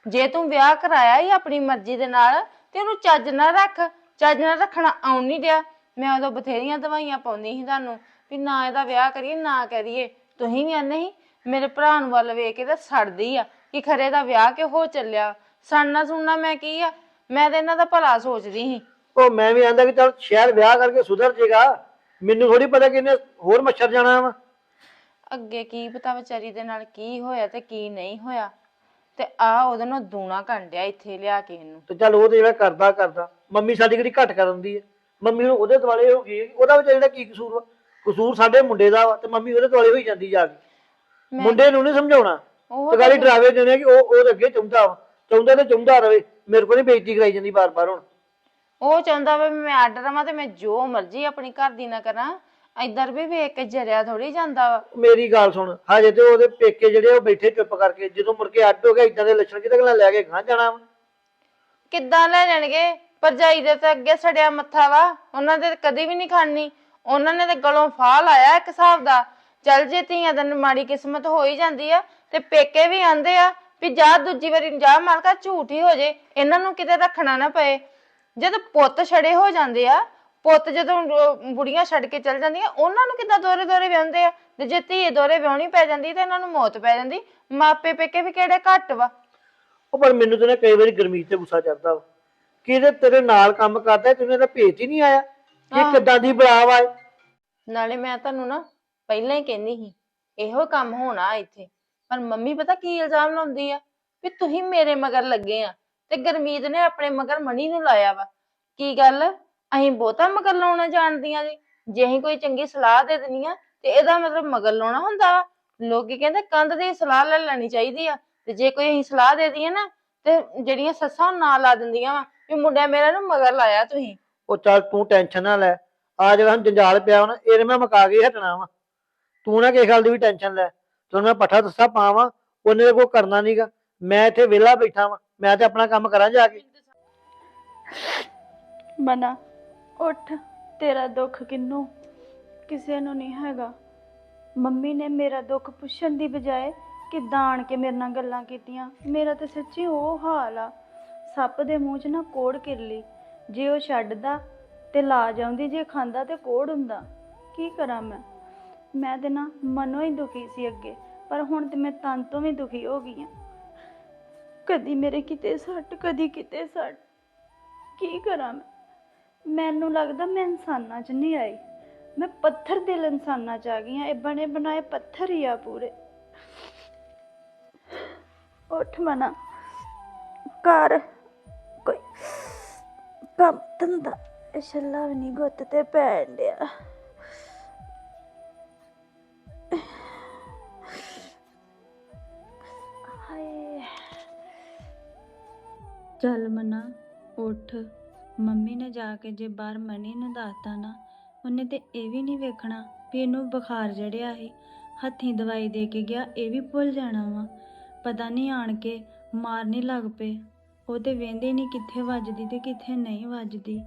ਜੇ ਤੂੰ ਵਿਆਹ ਕਰਾਇਆ ਹੀ ਆਪਣੀ ਮਰਜ਼ੀ ਦੇ ਨਾਲ, ਤੇ ਉਹਨੂੰ ਚੱਜ ਨਾ ਰੱਖ, ਚੱਜ ਨਾ ਰੱਖਣਾ ਆਉਣ ਨਹੀਂ ਡਿਆ ਮੈਂ ਉਦੋਂ ਬਥੇਰੀਆਂ ਦਵਾਈਆਂ ਪਾਉਂਦੀ ਸੀ ਤੁਹਾਨੂੰ, ਵੀ ਨਾ ਇਹਦਾ ਵਿਆਹ ਕਰੀਏ, ਨਾ ਕਰੀਏ। ਤੁਸੀਂ ਵੀ ਆਨੇ ਸੀ, ਮੇਰੇ ਭਰਾ ਨੂੰ ਵੱਲ ਵੇਖ ਕੇ ਤਾਂ ਸੜਦੀ ਆ ਕਿ ਖਰੇ ਦਾ ਵਿਆਹ ਕਿ ਹੋ ਚੱਲਿਆ। ਸੜਨਾ ਸੁਣਨਾ ਮੈਂ ਕੀ ਆ? ਮੈਂ ਤਾਂ ਇਹਨਾਂ ਦਾ ਭਲਾ ਸੋਚਦੀ ਸੀ। ਉਹ ਮੈਂ ਵੀ ਆਂਦਾ ਕਿ ਚਲ ਸ਼ਹਿਰ ਵਿਆਹ ਕਰਕੇ ਸੁਧਰ ਜੇਗਾ। ਮੈਨੂੰ ਥੋੜੀ ਪਤਾ ਕਿ ਇਹਨੇ ਹੋਰ ਮੱਛਰ ਜਾਣਾ ਵਾ। ਅੱਗੇ ਕੀ ਪਤਾ ਵਿਚਾਰੀ ਦੇ ਨਾਲ ਕੀ ਹੋਇਆ ਤੇ ਕੀ ਨਹੀਂ ਹੋਇਆ। ਤੇ ਆ ਉਹਦੇ ਨਾਲ ਦੂਣਾ ਕੰਡਿਆ ਇੱਥੇ ਲਿਆ ਕੇ ਇਹਨੂੰ। ਤੇ ਚੱਲ ਉਹ ਤੇ ਜਿਹੜਾ ਕਰਦਾ ਕਰਦਾ। ਮੰਮੀ ਸਾਡੀ ਕਿਹੜੀ ਘੱਟ ਕਰ ਦਿੰਦੀ ਹੈ ਮੰਮੀ ਨੂੰ ਉਹਦੇ ਦੁਆਲੇ ਹੋ ਗਈ ਉਹਦਾ ਵਿੱਚ ਜਿਹੜਾ ਕੀ ਕਸੂਰ ਵਾ? ਕਸੂਰ ਸਾਡੇ ਮੁੰਡੇ ਦਾ ਵਾ ਤੇ ਮੰਮੀ ਉਹਦੇ ਦੁਆਲੇ ਹੋਈ ਜਾਂਦੀ ਜਾ ਕੇ। ਮੁੰਡੇ ਨੂੰ ਨਹੀਂ ਸਮਝਾਉਣਾ। ਉਹ ਤੇ ਗਾਲੀ ਡਰਾਵੇ ਦੇਣੇ ਕਿ ਉਹ ਉਹਦੇ ਅੱਗੇ ਚਾਹੁੰਦਾ ਵਾ। ਚਾਹੁੰਦਾ ਤੇ ਚਾਹੁੰਦਾ ਰਵੇ। ਮੇਰੇ ਕੋਲ ਨਹੀਂ ਬੇਇੱਜ਼ਤੀ ਕਰਾਈ ਜਾਂਦੀ ਬਾਰ-ਬਾਰ ਹੁਣ। ਉਹ ਚਾਹੁੰਦਾ ਵਾ ਮੈਂ ਅੱਡ ਰਵਾਂ ਤੇ ਮੈਂ ਜੋ ਮਰਜ਼ੀ ਆਪਣੀ ਘਰ ਦੀ ਨਾ ਕਰਾਂ। ਇੱਧਰ ਵੀ ਵੇਖ ਕੇ ਜਰਿਆ ਥੋੜੀ ਜਾਂਦਾ ਵਾ। ਮੇਰੀ ਗੱਲ ਸੁਣ ਹਜੇ ਤੇ ਉਹਦੇ ਪੇਕੇ ਜਿਹੜੇ ਉਹ ਬੈਠੇ ਚੁੱਪ ਕਰਕੇ ਜਦੋਂ ਮੁੜ ਕੇ ਅੱਡ ਹੋ ਗਿਆ ਇਦਾਂ ਦੇ ਲੱਛਣ ਕਿਤੇ ਗੱਲਾਂ ਲੈ ਕੇ ਗਾਂ ਜਾਣਾ ਵਾ? ਕਿੱਦਾਂ ਲੈ ਜਾਣਗੇ? ਭਰਜਾਈ ਦੇ ਤਾਂ ਅੱਗੇ ਸੜਿਆ ਮੱਥਾ ਵਾ ਉਹਨਾਂ ਦੇ ਤਾਂ ਕਦੀ ਵੀ ਨਹੀਂ ਖਾਣੀ। ਉਹਨਾਂ ਨੇ ਤਾਂ ਗਲੋਂ ਫਾਹ ਲਾਇਆ ਇੱਕ ਹਿਸਾਬ ਦਾ। ਚੱਲ ਜੇ ਧੀਆਂ ਦਾ ਮਾੜੀ ਕਿਸਮਤ ਹੋ ਹੀ ਜਾਂਦੀ ਆ ਤੇ ਪੇਕੇ ਵੀ ਆਂਦੇ ਆ ਵੀ ਜਾ ਦੂਜੀ ਵਾਰੀ ਜਾ ਮਾਲਕਾ ਝੂਠ ਹੀ ਹੋ ਜੇ ਇਹਨਾਂ ਨੂੰ ਕਿਤੇ ਰੱਖਣਾ ਨਾ ਪਏ। ਜਦ ਪੁੱਤ ਛੜੇ ਹੋ ਜਾਂਦੇ ਆ ਪੁੱਤ ਜਦੋਂ ਅਹ ਬੁੜੀਆਂ ਛੱਡ ਕੇ ਚਲ ਜਾਂਦੀਆਂ ਉਹਨਾਂ ਨੂੰ ਕਿੱਦਾਂ ਦੋਰੇ ਦੋਰੇ ਵਿਆਹੁੰਦੇ ਆ ਤੇ ਜੇ ਧੀਏ ਦੋਰੇ ਵਿਆਹਣੀ ਪੈ ਜਾਂਦੀ ਤੇ ਇਹਨਾਂ ਨੂੰ ਮੌਤ ਪੈ ਜਾਂਦੀ ਮਾਪੇ ਪੇਕੇ ਵੀ ਕਿਹੜੇ ਘੱਟ ਵਾ ਉਹ ਪਰ ਮੈਨੂੰ ਤੇ ਨਾ ਕਈ ਵਾਰੀ ਗਰਮੀਤ ਤੇ ਗੁੱਸਾ ਚੜਦਾ ਵਾ ਕਿ ਇਹਦੇ ਤੇਰੇ ਨਾਲ ਕੰਮ ਕਰਦਾ ਤੈਨੂੰ ਇਹਦਾ ਭੇਤ ਹੀ ਨਹੀਂ ਆਇਆ ਆਹ। ਕਿੱਦਾਂ ਦੀ ਬੁਲਾਵਾ ਇਹ। ਨਾਲੇ ਮੈਂ ਤੁਹਾਨੂੰ ਨਾ ਪਹਿਲਾਂ ਹੀ ਕਹਿੰਦੀ ਸੀ ਇਹੋ ਕੰਮ ਹੋਣਾ ਇੱਥੇ ਪਰ ਮੰਮੀ ਪਤਾ ਕੀ ਇਲਜ਼ਾਮ ਲਾਉਂਦੀ ਆ ਵੀ ਤੁਸੀਂ ਮੇਰੇ ਮਗਰ ਲੱਗੇ ਆ ਤੇ ਗਰਮੀਤ ਨੇ ਆਪਣੇ ਮਗਰ ਮਣੀ ਨੂੰ ਲਾਇਆ ਵਾ। ਕੀ ਗੱਲ? ਅਸੀਂ ਬਹੁਤਾ ਮਗਰ ਲਾਉਣਾ ਜਾਣਦੀਆਂ ਜੀ। ਜੇ ਅਸੀਂ ਕੋਈ ਚੰਗੀ ਸਲਾਹ ਦੇ ਦਿੰਨੀ ਆ ਤੇ ਇਹਦਾ ਮਤਲਬ ਮਗਰ ਲਾਉਣਾ ਹੁੰਦਾ ਵਾ। ਲੋਕੀ ਕਹਿੰਦੇ ਕੰਧ ਦੀ ਸਲਾਹ ਲੈ ਲੈਣੀ ਚਾਹੀਦੀ ਆ। ਤੇ ਜੇ ਕੋਈ ਅਸੀਂ ਸਲਾਹ ਦੇ ਦਈਏ ਨਾ, ਤੇ ਜਿਹੜੀਆਂ ਸੱਸਾਂ ਉਹ ਨਾਲ ਲਾ ਦਿੰਦੀਆਂ ਵਾ ਵੀ ਮੁੰਡਿਆ ਮੇਰਾ ਨੂੰ ਮਗਰ ਲਾਇਆ ਤੁਸੀਂ। ਉਹ ਚੱਲ ਤੂੰ ਟੈਨਸ਼ਨ ਨਾ ਲੈ। ਆ ਜਿਹੜਾ ਹੁਣ ਜੰਜਾਲ ਪਿਆ ਵਾ ਇਹਨੇ ਮੈਂ ਮਕਾ ਕੇ ਹੀ ਹਟਣਾ ਵਾ। ਤੂੰ ਨਾ ਕਿਸੇ ਗੱਲ ਦੀ ਵੀ ਟੈਨਸ਼ਨ ਲੈ। ਤੈਨੂੰ ਮੈਂ ਪੱਠਾ ਦੱਸਾ ਪਾਵਾਂ, ਉਹਨੇ ਕੋ ਕਰਨਾ ਨਹੀਂਗਾ ਮੈਂ ਇੱਥੇ ਵਿਹਲਾ ਬੈਠਾ ਵਾਂ। ਮੈਂ ਤੇ ਆਪਣਾ ਕੰਮ ਕਰਾਂ ਜਾ ਕੇ। ਮਨਾ ਉੱਠ, ਤੇਰਾ ਦੁੱਖ ਕਿੰਨੂੰ? ਕਿਸੇ ਨੂੰ ਨਹੀਂ ਹੈਗਾ। ਮੰਮੀ ਨੇ ਮੇਰਾ ਦੁੱਖ ਪੁੱਛਣ ਦੀ ਬਜਾਏ ਕਿੱਦਾਂ ਆਣ ਕੇ ਮੇਰੇ ਨਾਲ ਗੱਲਾਂ ਕੀਤੀਆਂ? ਮੇਰਾ ਤੇ ਸੱਚੀ ਉਹ ਹਾਲ ਆ। ਸੱਪ ਦੇ ਮੂੰਹ 'ਚ ਨਾ ਕੋੜ ਕਿਰਲੀ। ਜੇ ਉਹ ਛੱਡਦਾ ਤੇ ਲਾ ਜਾਂਦੀ ਜੇ ਖਾਂਦਾ ਤੇ ਕੋੜ ਹੁੰਦਾ। ਕੀ ਕਰਾਂ ਮੈਂ? ਮੈਂ ਤੇ ਨਾ ਮਨੋਂ ਹੀ ਦੁਖੀ ਸੀ ਅੱਗੇ, ਪਰ ਹੁਣ ਤੇ ਮੈਂ ਤਨ ਤੋਂ ਵੀ ਦੁਖੀ ਹੋ ਗਈ ਆ। ਕਦੀ ਮੇਰੇ ਕਿਤੇ ਸੱਟ, ਕਦੀ ਕਿਤੇ ਸੱਟ। ਕੀ ਕਰਾਂ ਮੈਂ? ਮੈਨੂੰ ਲੱਗਦਾ ਮੈਂ ਇਨਸਾਨਾਂ 'ਚ ਨਹੀਂ ਆਈ। ਮੈਂ ਪੱਥਰ ਦਿਲ ਇਨਸਾਨਾਂ 'ਚ ਆ ਗਈ ਆ ਇਹ ਬਣੇ ਬਣਾਏ ਪੱਥਰ ਹੀ ਆ ਪੂਰੇ। ਉੱਠ ਮਨਾ। ਘਰ ਕੋਈ ਕੰਮ ਧੰਦਾ ਛੱਲਾ ਵੀ ਨਹੀਂ ਗੁੱਤ ਤੇ ਪੈਣ ਡਿਆ। ਚੱਲ ਮਨਾ, ਉੱਠ। ਮੰਮੀ ਨੇ ਜਾ ਕੇ ਜੇ ਬਾਹਰ ਮਨੀ ਨੂੰ ਦੱਸਤਾ ਨਾ, ਉਹਨੇ ਤੇ ਇਹ ਵੀ ਨਹੀਂ ਵੇਖਣਾ ਵੀ ਇਹਨੂੰ ਬੁਖਾਰ ਜੜਿਆ ਸੀ। ਹੱਥੀਂ ਦਵਾਈ ਦੇ ਕੇ ਗਿਆ, ਇਹ ਵੀ ਭੁੱਲ ਜਾਣਾ ਵਾ। ਪਤਾ ਨਹੀਂ ਆਣ ਕੇ ਮਾਰਨੇ ਲੱਗ ਪਏ। ਉਹ ਤੇ ਵੇਂਦੇ ਨਹੀਂ ਕਿੱਥੇ ਵੱਜਦੀ ਤੇ ਕਿੱਥੇ ਨਹੀਂ ਵੱਜਦੀ।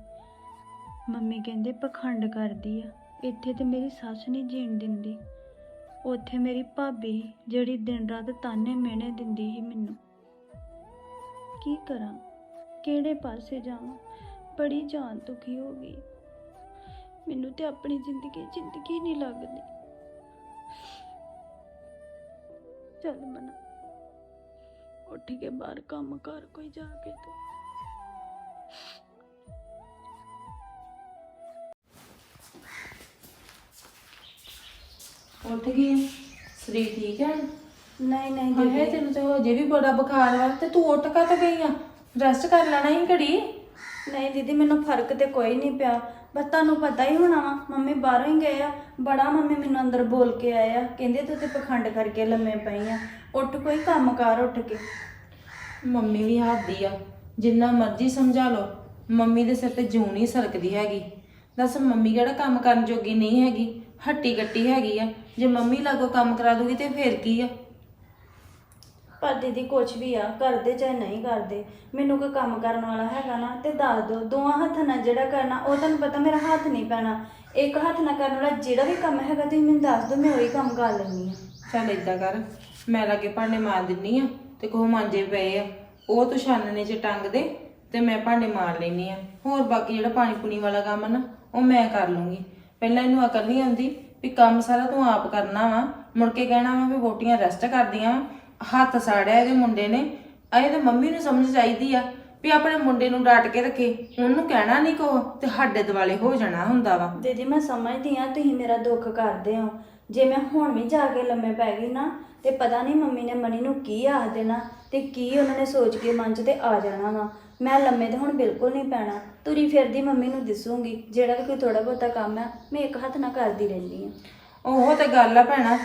ਮੰਮੀ ਕਹਿੰਦੇ ਪਖੰਡ ਕਰਦੀ ਆ, ਇੱਥੇ ਤੇ ਮੇਰੀ ਸੱਸ ਨਹੀਂ ਜੀਣ ਦਿੰਦੀ। ਉੱਥੇ ਮੇਰੀ ਭਾਬੀ ਜਿਹੜੀ ਦਿਨ ਰਾਤ ਤਾਨੇ ਮਿਹਣੇ ਦਿੰਦੀ ਸੀ ਮੈਨੂੰ। ਕੀ ਕਰਾਂ? ਕਿਹੜੇ ਪਾਸੇ ਜਾਵਾਂ? ਬੜੀ ਜਾਨ ਦੁਖੀ ਹੋ ਗਈ। ਮੈਨੂੰ ਤੇ ਆਪਣੀ ਜ਼ਿੰਦਗੀ ਜ਼ਿੰਦਗੀ ਨਹੀਂ ਲੱਗਦੀ। ਚੱਲ ਮਨਾ। ਉੱਠ ਕੇ ਬਾਹਰ ਕੰਮ ਕਰ ਕੋਈ ਜਾ ਕੇ ਤੂੰ। ਉੱਠ ਗਈ? ਸਰੀਰ ਠੀਕ ਹੈ ਨਹੀਂ ਨਹੀਂ ਹਾਏ ਤੈਨੂੰ ਤੇ ਹਜੇ ਵੀ ਬੜਾ ਬੁਖਾਰ ਆ। ਤੇ ਤੂੰ ਉੱਠ ਕਾ ਗਈ ਆ? ਰੈਸਟ ਕਰ ਲੈਣਾ ਹੀ ਘੜੀ। ਨਹੀਂ ਦੀਦੀ ਮੈਨੂੰ ਫ਼ਰਕ ਤੇ ਕੋਈ ਨਹੀਂ ਪਿਆ। ਬਸ ਤੁਹਾਨੂੰ ਪਤਾ ਹੀ ਹੋਣਾ ਵਾ ਮੰਮੀ ਬਾਹਰੋਂ ਹੀ ਗਏ ਆ। ਬੜਾ ਮੰਮੀ ਮੈਨੂੰ ਅੰਦਰ ਬੋਲ ਕੇ ਆਏ ਆ। ਕਹਿੰਦੇ ਤੂੰ ਤੇ ਪਖੰਡ ਕਰਕੇ ਲੰਮੇ ਪਈ ਆ। ਉੱਠ ਕੋਈ ਕੰਮ ਕਰ ਉੱਠ ਕੇ। ਮੰਮੀ ਵੀ ਹੱਦੀ ਆ। ਜਿੰਨਾ ਮਰਜ਼ੀ ਸਮਝਾ ਲਓ। ਮੰਮੀ ਦੇ ਸਿਰ ਤੇ ਜੂੰ ਨਹੀਂ ਸਰਕਦੀ ਹੈਗੀ। ਦੱਸ ਮੰਮੀ ਕਿਹੜਾ ਕੰਮ ਕਰਨ ਜੋਗੀ ਨਹੀਂ ਹੈਗੀ। ਹੱਟੀ ਕੱਟੀ ਹੈਗੀ ਆ। ਜੇ ਮੰਮੀ ਲਾਗੋ ਕੰਮ ਕਰਾ ਦੂਗੀ ਤੇ ਫੇਰ ਕੀ ਆ? ਪਰ ਦੀਦੀ ਕੁਛ ਵੀ ਆ, ਕਰਦੇ ਚਾਹੇ ਨਹੀਂ ਕਰਦੇ, ਮੈਨੂੰ ਕੋਈ ਕੰਮ ਕਰਨ ਵਾਲਾ ਹੈਗਾ ਨਾ ਤੇ ਦੱਸ ਦਿਓ, ਦੋਵਾਂ ਹੱਥਾਂ ਨਾਲ ਜਿਹੜਾ ਕਰਨਾ, ਉਹ ਤੁਹਾਨੂੰ ਪਤਾ ਮੇਰਾ ਹੱਥ ਨਹੀਂ ਪੈਣਾ। ਇੱਕ ਹੱਥ ਨਾਲ ਕਰਨ ਵਾਲਾ ਜਿਹੜਾ ਵੀ ਕੰਮ ਹੈਗਾ, ਤੁਸੀਂ ਮੈਨੂੰ ਦੱਸ ਦਿਓ, ਮੈਂ ਉਹੀ ਕੰਮ ਕਰ ਲੈਂਦੀ ਆ ਚੱਲ ਏਦਾਂ ਕਰ, ਮੈਂ ਲਾਗੇ ਭਾਂਡੇ ਮਾਰ ਦਿੰਨੀ ਆ ਤੇ ਕੋਹ ਮਾਂਜੇ ਪਏ ਆ। ਉਹ ਤੂੰ ਛਾਨਣੇ 'ਚ ਟੰਗ ਦੇ ਤੇ ਮੈਂ ਭਾਂਡੇ ਮਾਰ ਲੈਨੀ ਆ ਹੋਰ ਬਾਕੀ ਜਿਹੜਾ ਪਾਣੀ ਪੁਣੀ ਵਾਲਾ ਕੰਮ ਆ ਨਾ, ਉਹ ਮੈਂ ਕਰ ਲੂੰਗੀ। ਪਹਿਲਾਂ ਇਹਨੂੰ ਅਕਲ ਨਹੀਂ ਆਉਂਦੀ ਵੀ ਕੰਮ ਸਾਰਾ ਤੂੰ ਆਪ ਕਰਨਾ ਵਾ, ਮੁੜ ਕੇ ਕਹਿਣਾ ਵਾ ਵੀ ਵੋਟੀਆਂ ਰੈਸਟ ਕਰਦੀਆਂ ਵਾਂ। ਹੱਥ ਸਾੜਿਆ ਇਹਦੇ ਮੁੰਡੇ ਨੇ। ਇਹ ਤੇ ਮੰਮੀ ਨੂੰ ਸਮਝ ਚਾਹੀਦੀ ਆ ਵੀ ਆਪਣੇ ਮੁੰਡੇ ਨੂੰ ਡਾਟ ਕੇ ਰੱਖੇ। ਉਹਨੂੰ ਕਹਿਣਾ ਨਹੀਂ ਕੋ ਤੇ ਸਾਡੇ ਦਿਵਾਲੇ ਹੋ ਜਾਣਾ ਹੁੰਦਾ ਵਾ। ਦੀਦੀ ਮੈਂ ਸਮਝਦੀ ਆ ਤੁਸੀਂ ਮੇਰਾ ਦੁੱਖ ਕਰਦੇ ਹੋ। ਜੇ ਮੈਂ ਹੁਣ ਵੀ ਜਾ ਕੇ ਲੰਮੇ ਪੈ ਗਈ ਨਾ ਤੇ ਪਤਾ ਨਹੀਂ ਮੰਮੀ ਨੇ ਮਨੀ ਨੂੰ ਕੀ ਆਖ ਦੇਣਾ ਤੇ ਕੀ ਉਹਨਾਂ ਨੇ ਸੋਚ ਕੇ ਮਨ 'ਚ ਤੇ ਆ ਜਾਣਾ ਵਾ। ਮੈਂ ਲੰਮੇ ਤੇ ਹੁਣ ਬਿਲਕੁਲ ਨਹੀਂ ਪੈਣਾ। ਤੁਰੀ ਫਿਰਦੀ ਮੰਮੀ ਨੂੰ ਦਿਸੂਗੀ। ਜਿਹੜਾ ਵੀ ਕੋਈ ਥੋੜਾ ਬਹੁਤਾ ਕੰਮ ਹੈ ਮੈਂ ਇੱਕ ਹੱਥ ਨਾਲ ਕਰਦੀ ਰਹਿੰਦੀ ਆ ਉਹ ਤੇ ਗੱਲ ਆ ਭੈਣਾ।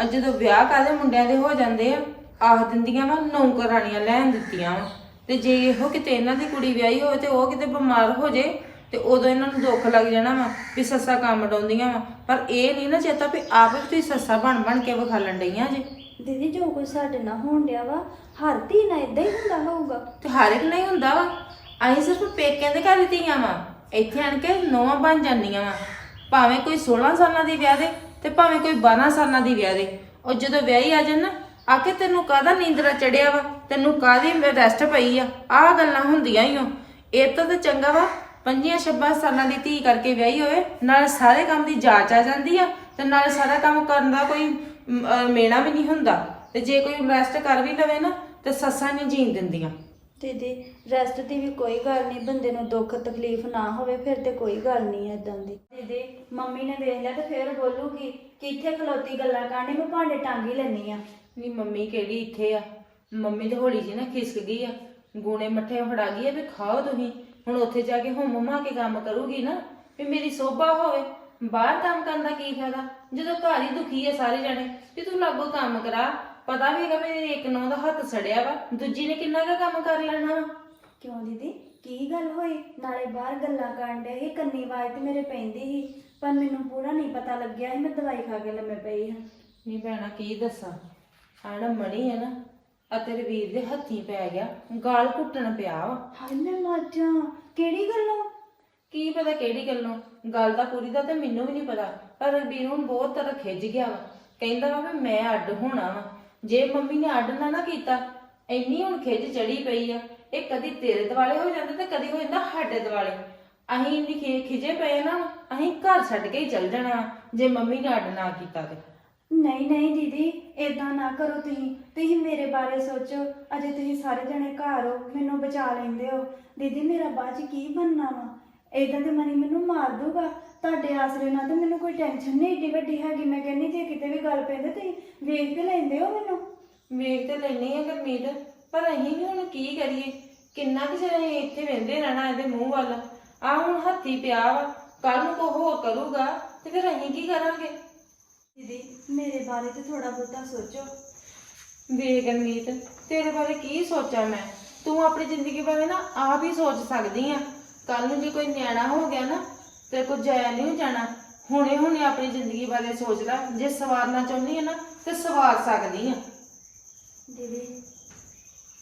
ਅੱਜ ਜਦੋਂ ਵਿਆਹ ਕਾਦੇ ਮੁੰਡਿਆਂ ਦੇ ਹੋ ਜਾਂਦੇ ਆ ਆਖ ਦਿੰਦੀਆਂ ਵਾ ਨੌਕਰਾਣੀਆਂ ਲੈਣ ਦਿੱਤੀਆਂ ਵਾ। ਤੇ ਜੇ ਇਹੋ ਕਿਤੇ ਇਹਨਾਂ ਦੀ ਕੁੜੀ ਵਿਆਹੀ ਹੋਵੇ ਤੇ ਉਹ ਕਿਤੇ ਬਿਮਾਰ ਹੋ ਜੇ ਤੇ ਉਦੋਂ ਇਹਨਾਂ ਨੂੰ ਦੁੱਖ ਲੱਗ ਜਾਣਾ ਵਾ ਵੀ ਸੱਸਾਂ ਕੰਮ ਡਾਉਂਦੀਆਂ ਵਾ। ਪਰ ਇਹ ਨਹੀਂ ਨਾ ਚੇਤਾ ਵੀ ਆਪ ਵੀ ਤੁਸੀਂ ਸੱਸਾਂ ਬਣ ਬਣ ਕੇ ਵਿਖਾਲਣ ਡਈਆਂ ਜੇ। ਦੀਦੀ ਜੋ ਕੁਝ ਸਾਡੇ ਨਾਲ ਹੋਣ ਡਿਆ ਵਾ ਹਰ ਧੀ ਨਾਲ ਇਦਾਂ ਹੀ ਹੁੰਦਾ ਹੋਊਗਾ। ਤੇ ਹਰ ਇੱਕ ਨਹੀਂ ਹੁੰਦਾ ਵਾ। ਅਸੀਂ ਸਿਰਫ ਪੇਕਿਆਂ ਦੇ ਘਰ ਧੀਆਂ ਵਾ। ਇੱਥੇ ਆਣ ਕੇ ਨੌਵਾਂ ਬਣ ਜਾਂਦੀਆਂ ਵਾ। ਭਾਵੇਂ ਕੋਈ 16 ਸਾਲਾਂ ਦੀ ਵਿਆਹ ਦੇ ਤੇ ਭਾਵੇਂ ਕੋਈ 12 ਸਾਲਾਂ ਦੀ ਵਿਆਹ ਦੇ ਉਹ ਜਦੋਂ ਵਿਆਹੀ ਆ ਜਾਣ ਨਾ ਆ ਤੈਨੂੰ ਕਾਹਦਾ ਨੀਂਦਰਾ ਚੜਿਆ ਵਾ? ਤੈਨੂੰ ਕਾਹਦੀ ਰੈਸਟ ਪਈ ਆ? ਆਹ ਗੱਲਾਂ ਹੁੰਦੀਆਂ ਹੀ ਓ। ਇਹ ਤੋਂ ਤਾਂ ਚੰਗਾ ਵਾ ਪੰਜੀਆਂ ਛੱਬਾਂ ਸਾਲਾਂ ਦੀ ਧੀ ਕਰਕੇ ਵਿਆਹੀ ਹੋਵੇ ਨਾਲ ਸਾਰੇ ਕੰਮ ਦੀ ਜਾਂਚ ਆ ਜਾਂਦੀ ਆ ਤੇ ਨਾਲ ਸਾਰਾ ਕੰਮ ਕਰਨ ਦਾ ਕੋਈ ਮ, ਅਹ, ਮੇਣਾ ਵੀ ਨਹੀਂ ਹੁੰਦਾ। ਤੇ ਜੇ ਕੋਈ ਰੈਸਟ ਕਰ ਵੀ ਲਵੇ ਨਾ ਤੇ ਸੱਸਾਂ ਨਹੀਂ ਜੀਣ ਦਿੰਦੀਆਂ। ਦੀਦੀ ਰੈਸਟ ਦੀ ਵੀ ਕੋਈ ਗੱਲ ਨਹੀਂ, ਬੰਦੇ ਨੂੰ ਦੁੱਖ ਤਕਲੀਫ ਨਾ ਹੋਵੇ, ਫਿਰ ਤੇ ਕੋਈ ਗੱਲ ਨਹੀਂ ਐਦਾਂ ਦੀ। ਦੀਦੀ, ਮੰਮੀ ਨੇ ਵੇਖ ਲਿਆ ਤੇ ਫਿਰ ਬੋਲੂਗੀ, ਕਿ ਇੱਥੇ ਖਲੋਤੀ ਗੱਲਾਂ ਕਰਨੀ ਮੈਂ ਭਾਂਡੇ ਟਾਂਗ ਹੀ ਲੈਣੀ ਆ। ਨਹੀਂ ਮੰਮੀ ਕਿਹੜੀ ਇੱਥੇ ਆ? ਮੰਮੀ ਤੇ ਹੌਲੀ ਜੀ ਨਾ ਖਿਸਕ ਗਈ ਆ। ਗੂਣੇ ਮੱਠੇ ਫੜਾ ਗਈ ਆ ਵੀ ਖਾਓ ਤੁਸੀਂ। ਹੁਣ ਉੱਥੇ ਜਾ ਕੇ ਹੁਮ ਹੁਮਾ ਕੇ ਕੰਮ ਕਰੂਗੀ ਨਾ, ਵੀ ਮੇਰੀ ਸੋਭਾ ਹੋਵੇ। ਬਾਹਰ ਕੰਮ ਕਰਨ ਦਾ ਕੀ ਫਾਇਦਾ? ਜਦੋਂ ਘਰ ਹੀ ਦੁਖੀ ਆ ਸਾਰੇ ਜਣੇ ਤੇ ਤੂੰ ਲਾਗੋ ਕੰਮ ਕਰਾ ਪਤਾ ਵੀ ਹੈਗਾ ਮੇਰੇ ਇੱਕ ਨੌ ਦਾ ਹੱਥ ਸੜਿਆ ਵਾ ਦੂਜੀ ਨੇ ਕਿੰਨਾ ਕੁ ਕੰਮ ਕਰ ਲੈਣਾ ਵਾ। ਕਿਉਂ ਦੀਦੀ? ਕੀ ਗੱਲ ਹੋਈ? ਨਾਲੇ ਬਾਹਰ ਗੱਲਾਂ ਕਰਨ ਡੇ ਸੀ ਕੰਨੀ ਆਵਾਜ਼ ਤੇ ਮੇਰੇ ਪੈਂਦੀ ਸੀ ਪਰ ਮੈਨੂੰ ਪੂਰਾ ਨਹੀਂ ਪਤਾ ਲੱਗਿਆ ਸੀ ਮੈਂ ਦਵਾਈ ਖਾ ਕੇ ਲੰਮੇ ਪਈ ਹਾਂ। ਨਹੀਂ ਭੈਣਾ ਕੀ ਦੱਸਾਂ? ਆ ਨਾ ਮਣੀ ਆ ਨਾ ਆ ਤੇਰੇ ਵੀਰ ਦੇ ਹੱਥੀਂ ਪੈ ਗਿਆ ਗਾਲ ਘੁੱਟਣ ਪਿਆ ਵਾ। ਹਾਏ ਮੈਂ ਮਰ ਜਾ ਕਿਹੜੀ ਗੱਲੋਂ? ਕੀ ਪਤਾ ਕਿਹੜੀ ਗੱਲੋਂ ਗੱਲ ਦਾ ਪੂਰੀ ਦਾ ਤੇ ਮੈਨੂੰ ਵੀ ਨਹੀਂ ਪਤਾ। ਪਰ ਰਘਬੀਰ ਹੁਣ ਬਹੁਤ ਤਰ੍ਹਾਂ ਖਿੱਚ ਗਿਆ ਵਾ। ਕਹਿੰਦਾ ਵਾ ਵੀ ਮੈਂ ਅੱਡ ਹੋਣਾ ਵਾ। ਜੇ ਮੰਮੀ ਨੇ ਅੱਡ ਨਾ ਨਾ ਕੀਤਾ, ਇੰਨੀ ਹੁਣ ਖਿੱਚ ਚੜੀ ਪਈ ਆ। ਇਹ ਕਦੀ ਤੇਰੇ ਦਿਵਾਲੇ ਹੋ ਜਾਂਦਾ ਤੇ ਕਦੀ ਹੋ ਜਾਂਦਾ ਸਾਡੇ ਦਿਵਾਲੇ। ਅਸੀਂ ਇੰਨੀ ਖਿ- ਖਿਜੇ ਪਏ ਨਾ, ਅਸੀਂ ਘਰ ਛੱਡ ਕੇ ਹੀ ਚੱਲ ਜਾਣਾ ਜੇ ਮੰਮੀ ਨੇ ਅੱਡ ਨਾ ਕੀਤਾ ਤੇ। ਨਹੀਂ ਨਹੀਂ ਦੀਦੀ, ਏਦਾਂ ਨਾ ਕਰੋ ਤੁਸੀਂ। ਤੁਸੀਂ ਮੇਰੇ ਬਾਰੇ ਸੋਚੋ। ਅਜੇ ਤੁਸੀਂ ਸਾਰੇ ਜਣੇ ਘਰ ਹੋ, ਮੈਨੂੰ ਬਚਾ ਲੈਂਦੇ ਹੋ। ਦੀਦੀ, ਮੇਰਾ ਬਾਅਦ ਚ ਕੀ ਬਣਨਾ ਵਾ? ਏਦਾਂ ਤੇ ਮਨੀ ਮੈਨੂੰ ਮਾਰ ਦੂਗਾ ਤੁਹਾਡੇ ਆਸਰੇ ਨਾਲ ਤੇ ਮੈਨੂੰ ਕੋਈ ਟੈਨਸ਼ਨ ਨਹੀਂ ਏਡੀ ਵੱਡੀ ਹੈਗੀ। ਮੈਂ ਕਹਿੰਨੀ ਜੇ ਕਿਤੇ ਵੀ ਗੱਲ ਪੈਂਦੇ ਤੁਸੀਂ ਵੇਖ ਤੇ ਲੈਂਦੇ ਹੋ ਮੈਨੂੰ। ਵੇਖ ਤੇ ਲੈਣੀ ਆ ਗੁਰਮੀਤ ਪਰ ਅਸੀਂ ਵੀ ਹੁਣ ਕੀ ਕਰੀਏ? ਕਿੰਨਾ ਕੁ ਚਿਰ ਅਸੀਂ ਇੱਥੇ ਵਹਿੰਦੇ ਰਹਿਣਾ ਇਹਦੇ ਮੂੰਹ ਵੱਲ? ਆ ਹੁਣ ਹੱਥੀ ਪਿਆ ਵਾ। ਕੱਲ ਨੂੰ ਕੋ ਹੋਰ ਕਰੂਗਾ ਤੇ ਫਿਰ ਅਸੀਂ ਕੀ ਕਰਾਂਗੇ? ਦੀਦੀ ਮੇਰੇ ਬਾਰੇ ਤੇ ਥੋੜਾ ਬਹੁਤਾ ਸੋਚੋ। ਵੇਖ ਗੁਰਮੀਤ ਤੇਰੇ ਬਾਰੇ ਕੀ ਸੋਚਾਂ ਮੈਂ? ਤੂੰ ਆਪਣੀ ਜ਼ਿੰਦਗੀ ਬਾਰੇ ਨਾ ਆਪ ਹੀ ਸੋਚ ਸਕਦੀ ਆ। ਕੱਲ ਨੂੰ ਜੇ ਕੋਈ ਨਿਆਣਾ ਹੋ ਗਿਆ ਨਾ, ਤੇ ਕੋ ਜਾਇਆ ਨਹੀਂ ਹੋ ਜਾਣਾ, ਹੁਣੇ ਹੁਣੇ ਆਪਣੀ ਜ਼ਿੰਦਗੀ ਬਾਰੇ ਸੋਚ ਲੈ ਜੇ ਸਵਾਰਨਾ ਚਾਹੁੰਦੀ ਹੈ ਨਾ, ਤੇ ਸਵਾਰ ਸਕਦੀ ਆ ਦੀਦੀ,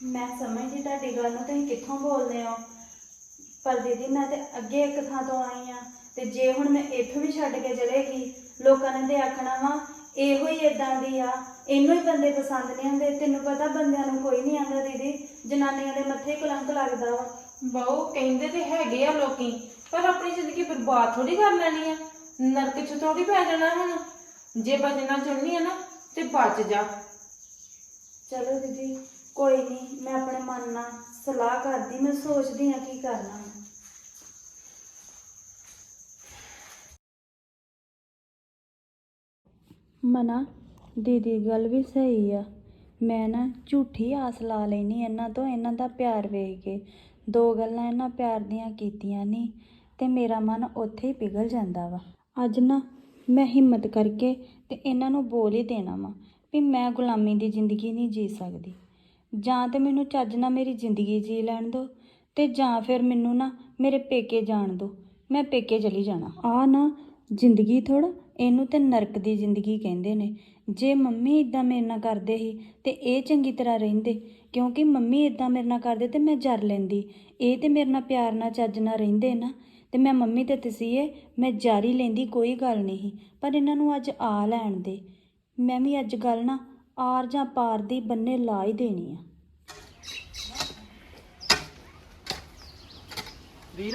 ਮੈਂ ਸਮਝਦੀ ਤੁਹਾਡੀ ਗੱਲ ਨੂੰ, ਤੁਸੀਂ ਕਿੱਥੋਂ ਬੋਲਦੇ ਹੋ? ਪਰ ਦੀਦੀ, ਮੈਂ ਤੇ ਅੱਗੇ ਇੱਕ ਥਾਂ ਤੋਂ ਆਈ ਆ ਤੇ ਜੇ ਹੁਣ ਮੈਂ ਇੱਥੇ ਵੀ ਛੱਡ ਕੇ ਚਲੇਗੀ, ਲੋਕਾਂ ਨੇ ਤੇ ਆਖਣਾ ਵਾ, ਇਹੋ ਹੀ ਇਦਾਂ ਦੀ ਆ, ਇਹਨੂੰ ਹੀ ਬੰਦੇ ਪਸੰਦ ਨਹੀਂ ਆਉਂਦੇ, ਤੈਨੂੰ ਪਤਾ ਬੰਦਿਆਂ ਨੂੰ ਕੋਈ ਨਹੀਂ ਆਉਂਦਾ, ਦੀਦੀ, ਜਨਾਨੀਆਂ ਦੇ ਮੱਥੇ ਕਲੰਕ ਲੱਗਦਾ ਵਾ। ਬਹੁ ਕਹਿੰਦੇ ਤੇ ਹੈਗੇ ਆ ਲੋਕੀ ਪਰ ਆਪਣੀ ਜ਼ਿੰਦਗੀ ਬਰਬਾਦ ਥੋੜੀ ਕਰ ਲੈਣੀ ਆ। ਨਰਕ ਚ ਥੋੜੀ ਪੈ ਜਾਣਾ ਹੁਣ। ਜੇ ਬਚਣਾ ਚਾਹੁੰਦੀ ਆ ਨਾ ਤੇ ਬਚ ਜਾ। ਚਲੋ ਦੀਦੀ ਕੋਈ ਨਹੀਂ ਮੈਂ ਆਪਣੇ ਮਨ ਨਾਲ ਸਲਾਹ ਕਰਦੀ ਮੈਂ ਸੋਚਦੀ ਆ ਕੀ ਕਰਨਾ ਹੈ ਮਨਾ ਦੀਦੀ ਗੱਲ ਵੀ ਸਹੀ ਆ। ਮੈਂ ਨਾ ਝੂਠੀ ਆਸ ਲਾ ਲੈਣੀ ਇਹਨਾਂ ਤੋਂ ਇਹਨਾਂ ਦਾ ਪਿਆਰ ਵੇਖ ਕੇ। ਦੋ ਗੱਲਾਂ ਇਹਨਾਂ ਪਿਆਰ ਦੀਆਂ ਕੀਤੀਆਂ ਨਹੀਂ ਤੇ ਮੇਰਾ ਮਨ ਉੱਥੇ ਹੀ ਪਿਘਲ ਜਾਂਦਾ ਵਾ। ਅੱਜ ਨਾ ਮੈਂ ਹਿੰਮਤ ਕਰਕੇ ਤੇ ਇਹਨਾਂ ਨੂੰ ਬੋਲ ਹੀ ਦੇਣਾ ਵਾ ਵੀ ਮੈਂ ਗੁਲਾਮੀ ਦੀ ਜ਼ਿੰਦਗੀ ਨਹੀਂ ਜੀ ਸਕਦੀ। ਜਾਂ ਤੇ ਮੈਨੂੰ ਚੱਜ ਨਾਲ ਮੇਰੀ ਜ਼ਿੰਦਗੀ ਜੀ ਲੈਣ ਦਿਓ ਤੇ ਜਾਂ ਫਿਰ ਮੈਨੂੰ ਨਾ ਮੇਰੇ ਪੇਕੇ ਜਾਣ ਦਿਓ ਮੈਂ ਪੇਕੇ ਚਲੀ ਜਾਣਾ। ਆ ਨਾ ਜ਼ਿੰਦਗੀ ਥੋੜਾ ਇਹਨੂੰ ਤੇ ਨਰਕ ਦੀ ਜ਼ਿੰਦਗੀ ਕਹਿੰਦੇ ਨੇ। ਜੇ ਮੰਮੀ ਇਦਾਂ ਮੇਰੇ ਨਾਲ ਕਰਦੇ ਸੀ, ਤੇ ਇਹ ਚੰਗੀ ਤਰ੍ਹਾਂ ਰਹਿੰਦੇ। ਕਿਉਂਕਿ ਮੰਮੀ ਇਦਾਂ ਮੇਰੇ ਨਾਲ ਕਰਦੇ ਤੇ ਮੈਂ ਜਰ ਲੈਂਦੀ। ਇਹ ਤੇ ਮੇਰੇ ਨਾਲ ਪਿਆਰ ਨਾਲ, ਚੱਜ ਨਾਲ ਰਹਿੰਦੇ ਨਾ। ਤੇ ਮੈਂ ਮੰਮੀ ਤੇ ਤਸੀਏ ਮੈਂ ਜਾਰੀ ਲੈਂਦੀ, ਕੋਈ ਗੱਲ ਨਹੀਂ ਸੀ। ਪਰ ਇਹਨਾਂ ਨੂੰ ਅੱਜ ਆ ਲੈਣ ਦੇ। ਮੈਂ ਵੀ ਅੱਜ ਗੱਲ ਨਾ ਆਰ ਜਾਂ ਪਾਰ ਦੀ ਬੰਨੇ ਲਾ ਹੀ ਦੇਣੀ ਆ। ਵੀਰ